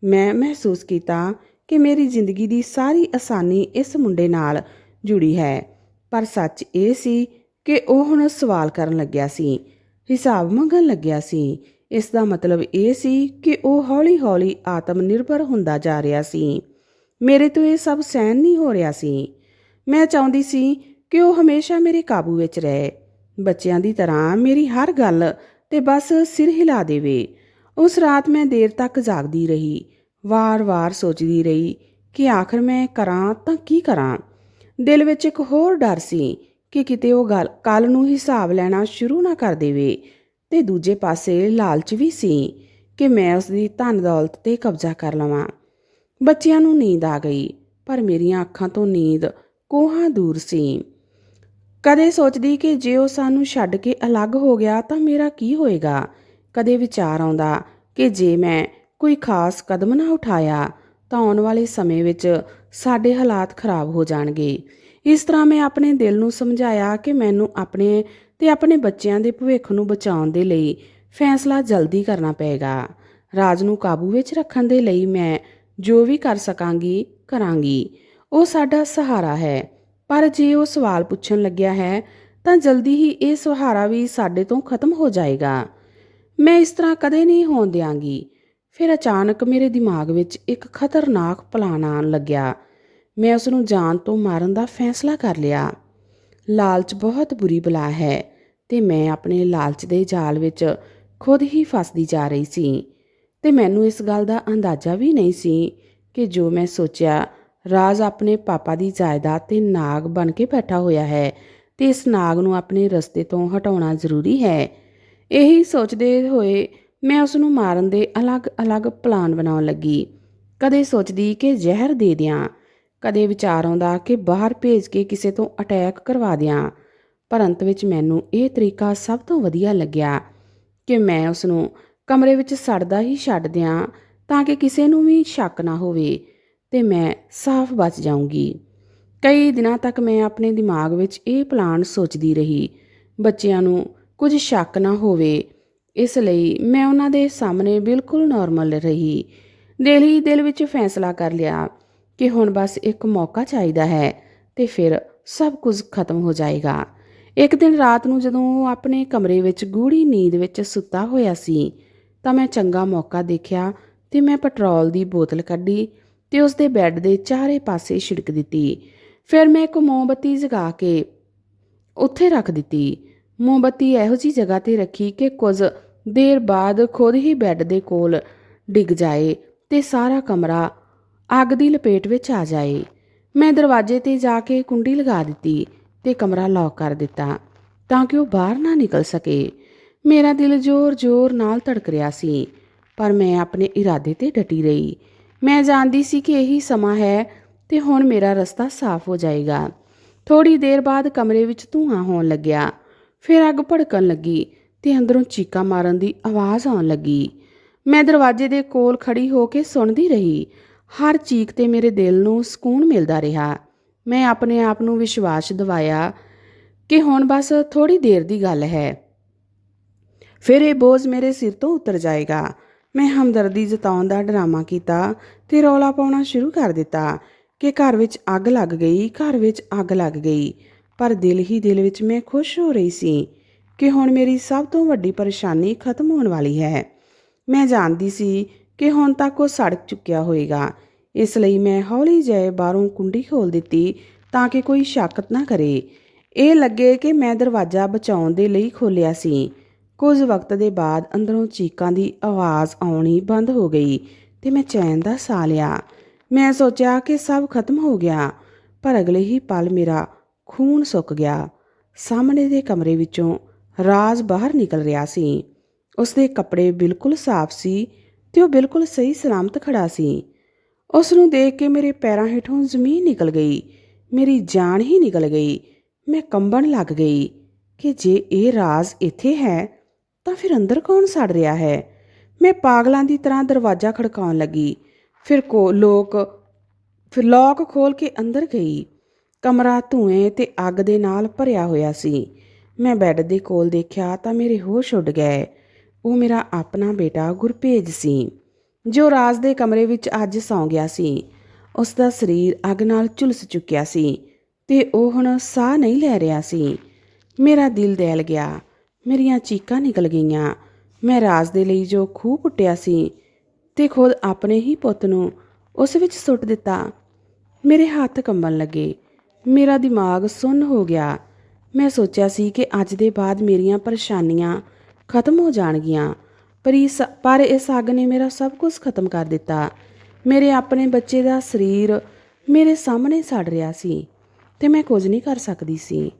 ਮੈਂ ਮਹਿਸੂਸ ਕੀਤਾ ਕਿ ਮੇਰੀ ਜ਼ਿੰਦਗੀ ਦੀ ਸਾਰੀ ਆਸਾਨੀ ਇਸ ਮੁੰਡੇ ਨਾਲ ਜੁੜੀ ਹੈ। ਪਰ ਸੱਚ ਇਹ ਸੀ ਕਿ ਉਹ ਹੁਣ ਸਵਾਲ ਕਰਨ ਲੱਗਿਆ ਸੀ, ਹਿਸਾਬ ਮੰਗਣ ਲੱਗਿਆ ਸੀ ਇਸ ਦਾ ਮਤਲਬ ਇਹ ਸੀ ਕਿ ਉਹ ਹੌਲੀ-ਹੌਲੀ ਆਤਮ ਨਿਰਭਰ ਹੁੰਦਾ ਜਾ ਰਿਹਾ ਸੀ। ਮੇਰੇ ਤੋਂ ਇਹ ਸਭ ਸਹਿਣ ਨਹੀਂ ਹੋ ਰਿਹਾ ਸੀ। ਮੈਂ ਚਾਹੁੰਦੀ ਸੀ ਕਿ ਉਹ ਹਮੇਸ਼ਾ ਮੇਰੇ ਕਾਬੂ ਵਿੱਚ ਰਹੇ। ਬੱਚਿਆਂ ਦੀ ਤਰ੍ਹਾਂ ਮੇਰੀ ਹਰ ਗੱਲ ਤੇ ਬਸ ਸਿਰ ਹਿਲਾ ਦੇਵੇ। ਉਸ ਰਾਤ ਮੈਂ ਦੇਰ ਤੱਕ ਜਾਗਦੀ ਰਹੀ। ਵਾਰ-ਵਾਰ ਸੋਚਦੀ ਰਹੀ ਕਿ ਆਖਰ ਮੈਂ ਕਰਾਂ ਤਾਂ ਕੀ ਕਰਾਂ। ਦਿਲ ਵਿੱਚ ਇੱਕ ਹੋਰ ਡਰ ਸੀ ਕਿ ਕਿਤੇ ਉਹ ਗੱਲ ਕੱਲ ਨੂੰ ਹਿਸਾਬ ਲੈਣਾ ਸ਼ੁਰੂ ਨਾ ਕਰ ਦੇਵੇ। ਤੇ ਦੂਜੇ ਪਾਸੇ ਲਾਲਚ ਵੀ ਸੀ ਕਿ ਮੈਂ ਉਸ ਦੀ ਧਨ ਦੌਲਤ ਤੇ ਕਬਜ਼ਾ ਕਰ ਲਵਾਂ। ਬੱਚਿਆਂ ਨੂੰ ਨੀਂਦ ਆ ਗਈ, ਪਰ ਮੇਰੀਆਂ ਅੱਖਾਂ ਤੋਂ ਨੀਂਦ ਕੋਹਾਂ ਦੂਰ ਸੀ। ਕਦੇ ਸੋਚਦੀ ਕਿ ਜੇ ਉਹ ਸਾਨੂੰ ਛੱਡ ਕੇ ਅਲੱਗ ਹੋ ਗਿਆ ਤਾਂ ਮੇਰਾ ਕੀ ਹੋਏਗਾ? ਕਦੇ ਵਿਚਾਰ ਆਉਂਦਾ ਕਿ ਜੇ ਮੈਂ ਕੋਈ ਖਾਸ ਕਦਮ ਨਾ ਉਠਾਇਆ ਤਾਂ ਆਉਣ ਵਾਲੇ ਸਮੇਂ ਵਿੱਚ ਸਾਡੇ ਹਾਲਾਤ ਖਰਾਬ ਹੋ ਜਾਣਗੇ। ਇਸ ਤਰ੍ਹਾਂ ਮੈਂ ਆਪਣੇ ਦਿਲ ਨੂੰ ਸਮਝਾਇਆ ਕਿ ਮੈਨੂੰ ਆਪਣੇ ਤੇ ਆਪਣੇ ਬੱਚਿਆਂ ਦੇ ਭਵਿੱਖ ਨੂੰ ਬਚਾਉਣ ਦੇ ਲਈ ਫੈਸਲਾ ਜਲਦੀ ਕਰਨਾ ਪਏਗਾ। ਰਾਜ ਨੂੰ ਕਾਬੂ ਵਿੱਚ ਰੱਖਣ ਦੇ ਲਈ ਮੈਂ ਜੋ ਵੀ ਕਰ ਸਕਾਂਗੀ, ਕਰਾਂਗੀ। ਉਹ ਸਾਡਾ ਸਹਾਰਾ ਹੈ। ਪਰ ਜੇ ਉਹ ਸਵਾਲ ਪੁੱਛਣ ਲੱਗਿਆ ਹੈ, ਤਾਂ ਜਲਦੀ ਹੀ ਇਹ ਸਹਾਰਾ ਵੀ ਸਾਡੇ ਤੋਂ ਖਤਮ ਹੋ ਜਾਏਗਾ। ਮੈਂ ਇਸ ਤਰ੍ਹਾਂ ਕਦੇ ਨਹੀਂ ਹੋਣ ਦਿਆਂਗੀ। ਫਿਰ ਅਚਾਨਕ ਮੇਰੇ ਦਿਮਾਗ ਵਿੱਚ ਇੱਕ ਖਤਰਨਾਕ ਪਲਾਨ ਆਉਣ ਲੱਗਿਆ। ਮੈਂ ਉਸ ਨੂੰ ਜਾਨ ਤੋਂ ਮਾਰਨ ਦਾ ਫੈਸਲਾ ਕਰ ਲਿਆ। ਲਾਲਚ ਬਹੁਤ ਬੁਰੀ ਬਲਾ ਹੈ। ਤੇ ਮੈਂ ਆਪਣੇ ਲਾਲਚ ਦੇ ਜਾਲ ਵਿੱਚ ਖੁਦ ਹੀ ਫਸਦੀ ਜਾ ਰਹੀ ਸੀ। ਤੇ ਮੈਨੂੰ ਇਸ ਗੱਲ ਦਾ ਅੰਦਾਜ਼ਾ ਵੀ ਨਹੀਂ ਸੀ ਕਿ ਜੋ ਮੈਂ ਸੋਚਿਆ, ਰਾਜ ਆਪਣੇ ਪਾਪਾ ਦੀ ਜਾਇਦਾਦ ਤੇ ਨਾਗ ਬਣ ਕੇ ਬੈਠਾ ਹੋਇਆ ਹੈ ਤੇ ਇਸ ਨਾਗ ਨੂੰ ਆਪਣੇ ਰਸਤੇ ਤੋਂ ਹਟਾਉਣਾ ਜ਼ਰੂਰੀ ਹੈ। ਇਹੀ ਸੋਚਦੇ ਹੋਏ ਮੈਂ ਉਸ ਨੂੰ ਮਾਰਨ ਦੇ ਅਲੱਗ-ਅਲੱਗ ਪਲਾਨ ਬਣਾਉਣ ਲੱਗੀ। ਕਦੇ ਸੋਚਦੀ ਕਿ ਜ਼ਹਿਰ ਦੇ ਦਿਆਂ, ਕਦੇ ਵਿਚਾਰ ਆਉਂਦਾ ਕਿ ਬਾਹਰ ਭੇਜ ਕੇ ਕਿਸੇ ਤੋਂ ਅਟੈਕ ਕਰਵਾ ਦਿਆਂ। ਪਰ ਅੰਤ ਵਿੱਚ ਮੈਨੂੰ ਇਹ ਤਰੀਕਾ ਸਭ ਤੋਂ ਵਧੀਆ ਲੱਗਿਆ ਕਿ ਮੈਂ ਉਸ ਨੂੰ ਕਮਰੇ ਵਿੱਚ ਸੜਦਾ ਹੀ ਛੱਡ ਦਿਆਂ ਤਾਂ ਕਿ ਕਿਸੇ ਨੂੰ ਵੀ ਸ਼ੱਕ ਨਾ ਹੋਵੇ ਤੇ ਮੈਂ ਸਾਫ਼ ਬਚ ਜਾਊਂਗੀ। ਕਈ ਦਿਨਾਂ ਤੱਕ ਮੈਂ ਆਪਣੇ ਦਿਮਾਗ ਵਿੱਚ ਇਹ ਪਲਾਨ ਸੋਚਦੀ ਰਹੀ, ਬੱਚਿਆਂ ਨੂੰ ਕੁਝ ਸ਼ੱਕ ਨਾ ਹੋਵੇ, ਇਸ ਲਈ ਮੈਂ ਉਹਨਾਂ ਦੇ ਸਾਹਮਣੇ ਬਿਲਕੁਲ ਨਾਰਮਲ ਰਹੀ। ਦਿਲ ਹੀ ਦਿਲ ਵਿੱਚ ਫੈਸਲਾ ਕਰ ਲਿਆ ਕਿ ਹੁਣ ਬਸ ਇੱਕ ਮੌਕਾ ਚਾਹੀਦਾ ਹੈ ਤੇ ਫਿਰ ਸਭ ਕੁਝ ਖਤਮ ਹੋ ਜਾਏਗਾ। ਇੱਕ ਦਿਨ ਰਾਤ ਨੂੰ ਜਦੋਂ ਉਹ ਆਪਣੇ ਕਮਰੇ ਵਿੱਚ ਗੂੜੀ ਨੀਂਦ ਵਿੱਚ ਸੁੱਤਾ ਹੋਇਆ ਸੀ, ਤਾਂ ਮੈਂ ਚੰਗਾ ਮੌਕਾ ਦੇਖਿਆ ਤੇ ਮੈਂ ਪੈਟਰੋਲ ਦੀ ਬੋਤਲ ਕੱਢੀ ਤੇ ਉਸ ਦੇ ਬੈੱਡ ਦੇ ਚਾਰੇ ਪਾਸੇ ਛਿੜਕ ਦਿੱਤੀ। ਫਿਰ ਮੈਂ ਇੱਕ ਮੋਮਬੱਤੀ ਜਗਾ ਕੇ ਉੱਥੇ ਰੱਖ ਦਿੱਤੀ। ਮੋਮਬੱਤੀ ਇਹੋ ਜੀ ਜਗ੍ਹਾ ਤੇ ਰੱਖੀ ਕਿ ਕੁਝ ਦੇਰ ਬਾਅਦ ਖੁਦ ਹੀ ਬੈੱਡ ਦੇ ਕੋਲ ਡਿੱਗ ਜਾਏ ਤੇ ਸਾਰਾ ਕਮਰਾ ਅੱਗ ਦੀ ਲਪੇਟ ਵਿੱਚ ਆ ਜਾਏ। ਮੈਂ ਦਰਵਾਜ਼ੇ ਤੇ ਜਾ ਕੇ ਕੁੰਡੀ ਲਗਾ ਦਿੱਤੀ। ਤੇ ਕਮਰਾ ਲੌਕ ਕਰ ਦਿੱਤਾ ਤਾਂ ਕਿ ਉਹ ਬਾਹਰ ਨਾ ਨਿਕਲ ਸਕੇ। ਮੇਰਾ ਦਿਲ ਜ਼ੋਰ-ਜ਼ੋਰ ਨਾਲ ਧੜਕ ਰਿਹਾ ਸੀ, ਪਰ ਮੈਂ ਆਪਣੇ ਇਰਾਦੇ ਤੇ ਡਟੀ ਰਹੀ। ਮੈਂ ਜਾਣਦੀ ਸੀ ਕਿ ਇਹੀ ਸਮਾਂ ਹੈ ਤੇ ਹੁਣ ਮੇਰਾ ਰਸਤਾ ਸਾਫ਼ ਹੋ ਜਾਏਗਾ। ਥੋੜੀ ਦੇਰ ਬਾਅਦ ਕਮਰੇ ਵਿੱਚ ਧੂਆਂ ਹੋਣ ਲੱਗਿਆ। ਫਿਰ ਅੱਗ ਭੜਕਣ ਲੱਗੀ ਤੇ ਅੰਦਰੋਂ ਚੀਕਾਂ ਮਾਰਨ ਦੀ ਆਵਾਜ਼ ਆਉਣ ਲੱਗੀ। ਮੈਂ ਦਰਵਾਜ਼ੇ ਦੇ ਕੋਲ ਖੜੀ ਹੋ ਕੇ ਸੁਣਦੀ ਰਹੀ। ਹਰ ਚੀਕ ਤੇ ਮੇਰੇ ਦਿਲ ਨੂੰ ਸਕੂਨ ਮਿਲਦਾ ਰਿਹਾ। ਮੈਂ ਆਪਣੇ ਆਪ ਨੂੰ ਵਿਸ਼ਵਾਸ ਦਿਵਾਇਆ ਕਿ ਹੁਣ ਬਸ ਥੋੜੀ ਦੇਰ ਦੀ ਗੱਲ ਹੈ। ਫਿਰ ਇਹ ਬੋਝ ਮੇਰੇ ਸਿਰ ਤੋਂ ਉਤਰ ਜਾਏਗਾ। ਮੈਂ ਹਮਦਰਦੀ ਜਤਾਉਣ ਦਾ ਡਰਾਮਾ ਕੀਤਾ ਤੇ ਰੌਲਾ ਪਾਉਣਾ ਸ਼ੁਰੂ ਕਰ ਦਿੱਤਾ ਕਿ ਘਰ ਵਿੱਚ ਅੱਗ ਲੱਗ ਗਈ, ਘਰ ਵਿੱਚ ਅੱਗ ਲੱਗ ਗਈ। ਪਰ ਦਿਲ ਹੀ ਦਿਲ ਵਿੱਚ ਮੈਂ ਖੁਸ਼ ਹੋ ਰਹੀ ਸੀ ਕਿ ਹੁਣ ਮੇਰੀ ਸਭ ਤੋਂ ਵੱਡੀ ਪਰੇਸ਼ਾਨੀ ਖਤਮ ਹੋਣ ਵਾਲੀ ਹੈ। ਮੈਂ ਜਾਣਦੀ ਸੀ ਕਿ ਹੁਣ ਤੱਕ ਉਹ ਸੜਕ ਚੁੱਕਿਆ ਹੋਵੇਗਾ ਇਸ ਲਈ ਮੈਂ ਹੌਲੀ ਜਿਹੇ ਬਾਹਰੋਂ ਕੁੰਡੀ ਖੋਲ ਦਿੱਤੀ ਤਾਂ ਕਿ ਕੋਈ ਸ਼ੱਕ ਨਾ ਕਰੇ। ਇਹ ਲੱਗੇ ਕਿ ਮੈਂ ਦਰਵਾਜ਼ਾ ਬਚਾਉਣ ਦੇ ਲਈ ਖੋਲ੍ਹਿਆ ਸੀ। ਕੁਝ ਵਕਤ ਦੇ ਬਾਅਦ ਅੰਦਰੋਂ ਚੀਕਾਂ ਦੀ ਆਵਾਜ਼ ਆਉਣੀ ਬੰਦ ਹੋ ਗਈ ਤੇ ਮੈਂ ਚੈਨ ਦਾ ਸਾਹ ਲਿਆ। ਮੈਂ ਸੋਚਿਆ ਕਿ ਸਭ ਖਤਮ ਹੋ ਗਿਆ, ਪਰ ਅਗਲੇ ਹੀ ਪਲ ਮੇਰਾ ਖੂਨ ਸੁੱਕ ਗਿਆ। ਸਾਹਮਣੇ ਦੇ ਕਮਰੇ ਵਿੱਚੋਂ ਰਾਜ ਬਾਹਰ ਨਿਕਲ ਰਿਹਾ ਸੀ। ਉਸ ਦੇ ਕੱਪੜੇ ਬਿਲਕੁਲ ਸਾਫ਼ ਸੀ ਤੇ ਉਹ ਬਿਲਕੁਲ ਸਹੀ ਸਲਾਮਤ ਖੜਾ ਸੀ। ਉਸ ਨੂੰ ਦੇਖ ਕੇ ਮੇਰੇ ਪੈਰਾਂ ਹੇਠੋਂ ਜ਼ਮੀਨ ਨਿਕਲ ਗਈ। ਮੇਰੀ ਜਾਨ ਹੀ ਨਿਕਲ ਗਈ। ਮੈਂ ਕੰਬਣ ਲੱਗ ਗਈ ਕਿ ਜੇ ਇਹ ਰਾਜ਼ ਇੱਥੇ ਹੈ, ਤਾਂ ਫਿਰ ਅੰਦਰ ਕੌਣ ਸੜ ਰਿਹਾ ਹੈ? ਮੈਂ ਪਾਗਲਾਂ ਦੀ ਤਰ੍ਹਾਂ ਦਰਵਾਜ਼ਾ ਖੜਕਾਉਣ ਲੱਗੀ। ਫਿਰ ਕੋ ਲੋਕ, ਫਿਰ ਲੋਕ ਖੋਲ ਕੇ ਅੰਦਰ ਗਈ। ਕਮਰਾ ਧੂਏ ਤੇ ਅੱਗ ਦੇ ਨਾਲ ਭਰਿਆ ਹੋਇਆ ਸੀ। ਮੈਂ ਬੈੱਡ ਦੇ ਕੋਲ ਦੇਖਿਆ ਤਾਂ ਮੇਰੇ ਹੋਸ਼ ਉੱਡ ਗਏ। ਉਹ ਮੇਰਾ ਆਪਣਾ ਬੇਟਾ ਗੁਰਪੇਜ ਸੀ। ਜੋ ਰਾਜ ਦੇ ਕਮਰੇ ਵਿੱਚ ਅੱਜ ਸੌਂ ਗਿਆ ਸੀ। ਉਸ ਦਾ ਸਰੀਰ ਅੱਗ ਨਾਲ ਝੁਲਸ ਚੁੱਕਿਆ ਸੀ ਤੇ ਉਹ ਹੁਣ ਸਾਹ ਨਹੀਂ ਲੈ ਰਿਹਾ ਸੀ। ਮੇਰਾ ਦਿਲ ਦਹਿਲ ਗਿਆ। ਮੇਰੀਆਂ ਚੀਕਾਂ ਨਿਕਲ ਗਈਆਂ। ਮੈਂ ਰਾਜ ਦੇ ਲਈ ਜੋ ਖੂਹ ਪੁੱਟਿਆ ਸੀ ਤੇ ਖੁਦ ਆਪਣੇ ਹੀ ਪੁੱਤ ਨੂੰ ਉਸ ਵਿੱਚ ਸੁੱਟ ਦਿੱਤਾ। ਮੇਰੇ ਹੱਥ ਕੰਬਣ ਲੱਗੇ। ਮੇਰਾ ਦਿਮਾਗ ਸੁੰਨ ਹੋ ਗਿਆ। ਮੈਂ ਸੋਚਿਆ ਸੀ ਕਿ ਅੱਜ ਦੇ ਬਾਅਦ ਮੇਰੀਆਂ ਪਰੇਸ਼ਾਨੀਆਂ ਖਤਮ ਹੋ ਜਾਣਗੀਆਂ। ਪਰ ਇਸ ਪਰ ਇਸ ਅੱਗ ਨੇ ਮੇਰਾ ਸਭ ਕੁਝ ਖਤਮ ਕਰ ਦਿੱਤਾ। ਮੇਰੇ ਆਪਣੇ ਬੱਚੇ ਦਾ ਸਰੀਰ ਮੇਰੇ ਸਾਹਮਣੇ ਸੜ ਰਿਹਾ ਸੀ ਤੇ ਮੈਂ ਕੁਝ ਨਹੀਂ ਕਰ ਸਕਦੀ ਸੀ।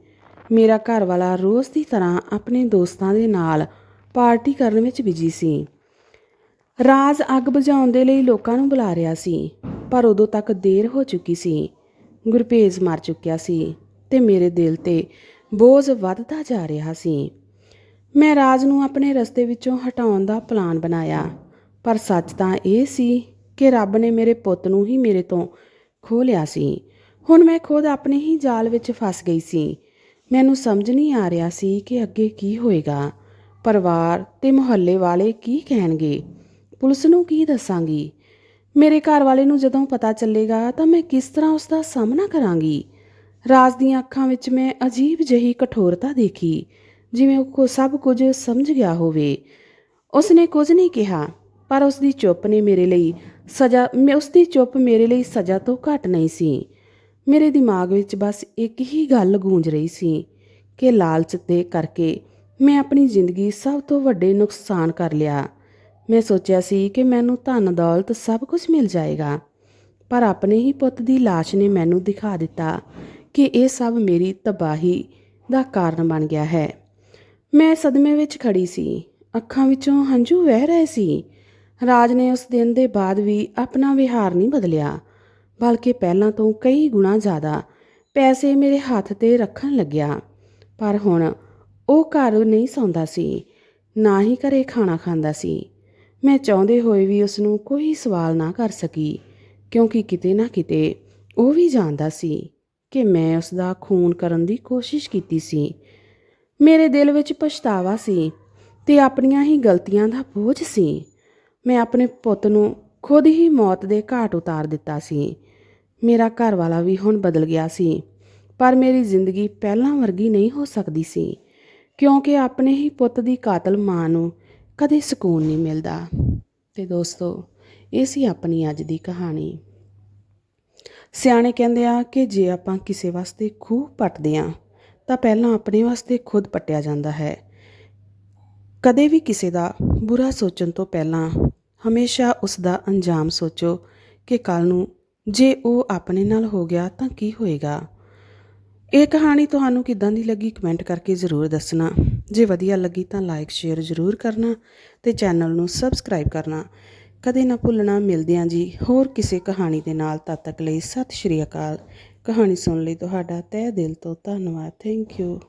ਮੇਰਾ ਘਰ ਵਾਲਾ ਰੋਜ਼ ਦੀ ਤਰ੍ਹਾਂ ਆਪਣੇ ਦੋਸਤਾਂ ਦੇ ਨਾਲ ਪਾਰਟੀ ਕਰਨ ਵਿੱਚ ਬਿਜ਼ੀ ਸੀ। ਰਾਜ ਅੱਗ ਬੁਝਾਉਣ ਦੇ ਲਈ ਲੋਕਾਂ ਨੂੰ ਬੁਲਾ ਰਿਹਾ ਸੀ, ਪਰ ਉਦੋਂ ਤੱਕ ਦੇਰ ਹੋ ਚੁੱਕੀ ਸੀ। ਗੁਰਪੇਜ ਮਰ ਚੁੱਕਿਆ ਸੀ ਤੇ ਮੇਰੇ ਦਿਲ ਤੇ ਬੋਝ ਵੱਧਦਾ ਜਾ ਰਿਹਾ ਸੀ। ਮੈਂ ਰਾਜ ਨੂੰ ਆਪਣੇ ਰਸਤੇ ਵਿੱਚੋਂ ਹਟਾਉਣ ਦਾ ਪਲਾਨ ਬਣਾਇਆ। ਪਰ ਸੱਚ ਤਾਂ ਇਹ ਸੀ ਕਿ ਰੱਬ ਨੇ ਮੇਰੇ ਪੁੱਤ ਨੂੰ ਹੀ ਮੇਰੇ ਤੋਂ ਖੋਹ ਲਿਆ ਸੀ। ਹੁਣ ਮੈਂ ਖੁਦ ਆਪਣੇ ਹੀ ਜਾਲ ਵਿੱਚ ਫਸ ਗਈ ਸੀ। ਮੈਨੂੰ ਸਮਝ ਨਹੀਂ ਆ ਰਿਹਾ ਸੀ ਕਿ ਅੱਗੇ ਕੀ ਹੋਏਗਾ। ਪਰਿਵਾਰ ਤੇ ਮੁਹੱਲੇ ਵਾਲੇ ਕੀ ਕਹਿਣਗੇ? ਪੁਲਿਸ ਨੂੰ ਕੀ ਦੱਸਾਂਗੀ? ਮੇਰੇ ਘਰ ਵਾਲੇ ਨੂੰ ਜਦੋਂ ਪਤਾ ਚੱਲੇਗਾ ਤਾਂ ਮੈਂ ਕਿਸ ਤਰ੍ਹਾਂ ਉਸ ਦਾ ਸਾਹਮਣਾ ਕਰਾਂਗੀ? ਰਾਜ ਦੀਆਂ ਅੱਖਾਂ ਵਿੱਚ ਮੈਂ ਅਜੀਬ ਜਿਹੀ ਕਠੋਰਤਾ ਦੇਖੀ। ਜਿਵੇਂ ਉਹ ਕੋ ਸਭ ਕੁਝ ਸਮਝ ਗਿਆ ਹੋਵੇ। ਉਸ ਨੇ ਕੁਝ ਨਹੀਂ ਕਿਹਾ, ਪਰ ਉਸ ਦੀ ਚੁੱਪ ਨੇ ਮੇਰੇ ਲਈ ਸਜ਼ਾ ਮੈਂ ਉਸ ਦੀ ਚੁੱਪ ਮੇਰੇ ਲਈ ਸਜ਼ਾ ਤੋਂ ਘੱਟ ਨਹੀਂ ਸੀ। ਮੇਰੇ ਦਿਮਾਗ ਵਿੱਚ ਬਸ ਇੱਕ ਹੀ ਗੱਲ ਗੂੰਜ ਰਹੀ ਸੀ ਕਿ ਲਾਲਚ ਦੇ ਕਰਕੇ ਮੈਂ ਆਪਣੀ ਜ਼ਿੰਦਗੀ ਸਭ ਤੋਂ ਵੱਡੇ ਨੁਕਸਾਨ ਕਰ ਲਿਆ। ਮੈਂ ਸੋਚਿਆ ਸੀ ਕਿ ਮੈਨੂੰ ਧਨ, ਦੌਲਤ ਸਭ ਕੁਝ ਮਿਲ ਜਾਏਗਾ, ਪਰ ਆਪਣੇ ਹੀ ਪੁੱਤ ਦੀ ਲਾਸ਼ ਨੇ ਮੈਨੂੰ ਦਿਖਾ ਦਿੱਤਾ ਕਿ ਇਹ ਸਭ ਮੇਰੀ ਤਬਾਹੀ ਦਾ ਕਾਰਨ ਬਣ ਗਿਆ ਹੈ। ਮੈਂ ਸਦਮੇ ਵਿੱਚ ਖੜੀ ਸੀ। ਅੱਖਾਂ ਵਿੱਚੋਂ ਹੰਝੂ ਵਹਿ ਰਹੇ ਸੀ। ਰਾਜ ਨੇ ਉਸ ਦਿਨ ਦੇ ਬਾਅਦ ਵੀ ਆਪਣਾ ਵਿਹਾਰ ਨਹੀਂ ਬਦਲਿਆ, ਬਲਕਿ ਪਹਿਲਾਂ ਤੋਂ ਕਈ ਗੁਣਾ ਜ਼ਿਆਦਾ ਪੈਸੇ ਮੇਰੇ ਹੱਥ ਤੇ ਰੱਖਣ ਲੱਗਿਆ। ਪਰ ਹੁਣ ਉਹ ਘਰ ਨਹੀਂ ਸੌਂਦਾ ਸੀ, ਨਾ ਹੀ ਘਰੇ ਖਾਣਾ ਖਾਂਦਾ ਸੀ। ਮੈਂ ਚਾਹੁੰਦੇ ਹੋਏ ਵੀ ਉਸ ਨੂੰ ਕੋਈ ਸਵਾਲ ਨਾ ਕਰ ਸਕੀ, ਕਿਉਂਕਿ ਕਿਤੇ ਨਾ ਕਿਤੇ ਉਹ ਵੀ ਜਾਣਦਾ ਸੀ ਕਿ ਮੈਂ ਉਸ ਦਾ ਖੂਨ ਕਰਨ ਦੀ ਕੋਸ਼ਿਸ਼ ਕੀਤੀ ਸੀ। ਮੇਰੇ ਦਿਲ ਵਿੱਚ ਪਛਤਾਵਾ ਸੀ ਤੇ ਆਪਣੀਆਂ ਹੀ ਗਲਤੀਆਂ ਦਾ ਬੋਝ ਸੀ। ਮੈਂ ਆਪਣੇ ਪੁੱਤ ਨੂੰ ਖੁਦ ਹੀ ਮੌਤ ਦੇ ਘਾਟ ਉਤਾਰ ਦਿੱਤਾ ਸੀ। ਮੇਰਾ ਘਰ ਵਾਲਾ ਵੀ ਹੁਣ ਬਦਲ ਗਿਆ ਸੀ, ਪਰ ਮੇਰੀ ਜ਼ਿੰਦਗੀ ਪਹਿਲਾਂ ਵਰਗੀ ਨਹੀਂ ਹੋ ਸਕਦੀ ਸੀ, ਕਿਉਂਕਿ ਆਪਣੇ ਹੀ ਪੁੱਤ ਦੀ ਕਾਤਲ ਮਾਂ ਨੂੰ ਕਦੇ ਸਕੂਨ ਨਹੀਂ ਮਿਲਦਾ। ਤੇ ਦੋਸਤੋ, ਇਹ ਸੀ ਆਪਣੀ ਅੱਜ ਦੀ ਕਹਾਣੀ। ਸਿਆਣੇ ਕਹਿੰਦੇ ਆ ਕਿ ਜੇ ਆਪਾਂ ਕਿਸੇ ਵਾਸਤੇ ਖੂਹ ਪੱਟਦੇ ਆ ਤਾਂ ਪਹਿਲਾਂ ਆਪਣੇ ਵਾਸਤੇ ਖੁਦ ਪੱਟਿਆ ਜਾਂਦਾ ਹੈ। ਕਦੇ ਵੀ ਕਿਸੇ ਦਾ ਬੁਰਾ ਸੋਚਣ ਤੋਂ ਪਹਿਲਾਂ ਹਮੇਸ਼ਾ ਉਸ ਦਾ ਅੰਜਾਮ ਸੋਚੋ ਕਿ ਕੱਲ ਨੂੰ ਜੇ ਉਹ ਆਪਣੇ ਨਾਲ ਹੋ ਗਿਆ ਤਾਂ ਕੀ ਹੋਏਗਾ। ਇਹ ਕਹਾਣੀ ਤੁਹਾਨੂੰ ਕਿੱਦਾਂ ਦੀ ਲੱਗੀ ਕਮੈਂਟ ਕਰਕੇ ਜ਼ਰੂਰ ਦੱਸਣਾ। ਜੇ ਵਧੀਆ ਲੱਗੀ ਤਾਂ ਲਾਈਕ, ਸ਼ੇਅਰ ਜ਼ਰੂਰ ਕਰਨਾ ਤੇ ਚੈਨਲ ਨੂੰ ਸਬਸਕ੍ਰਾਈਬ ਕਰਨਾ। ਕਦੇ ਨਾ ਭੁੱਲਣਾ। ਮਿਲਦੇ ਹਾਂ ਜੀ ਹੋਰ ਕਿਸੇ ਕਹਾਣੀ ਦੇ ਨਾਲ। ਤਦ ਤੱਕ ਲਈ ਸਤਿ ਸ਼੍ਰੀ ਅਕਾਲ। ਕਹਾਣੀ ਸੁਣਨ ਲਈ ਤੁਹਾਡਾ ਤਹਿ ਦਿਲ ਤੋਂ ਧੰਨਵਾਦ। Thank you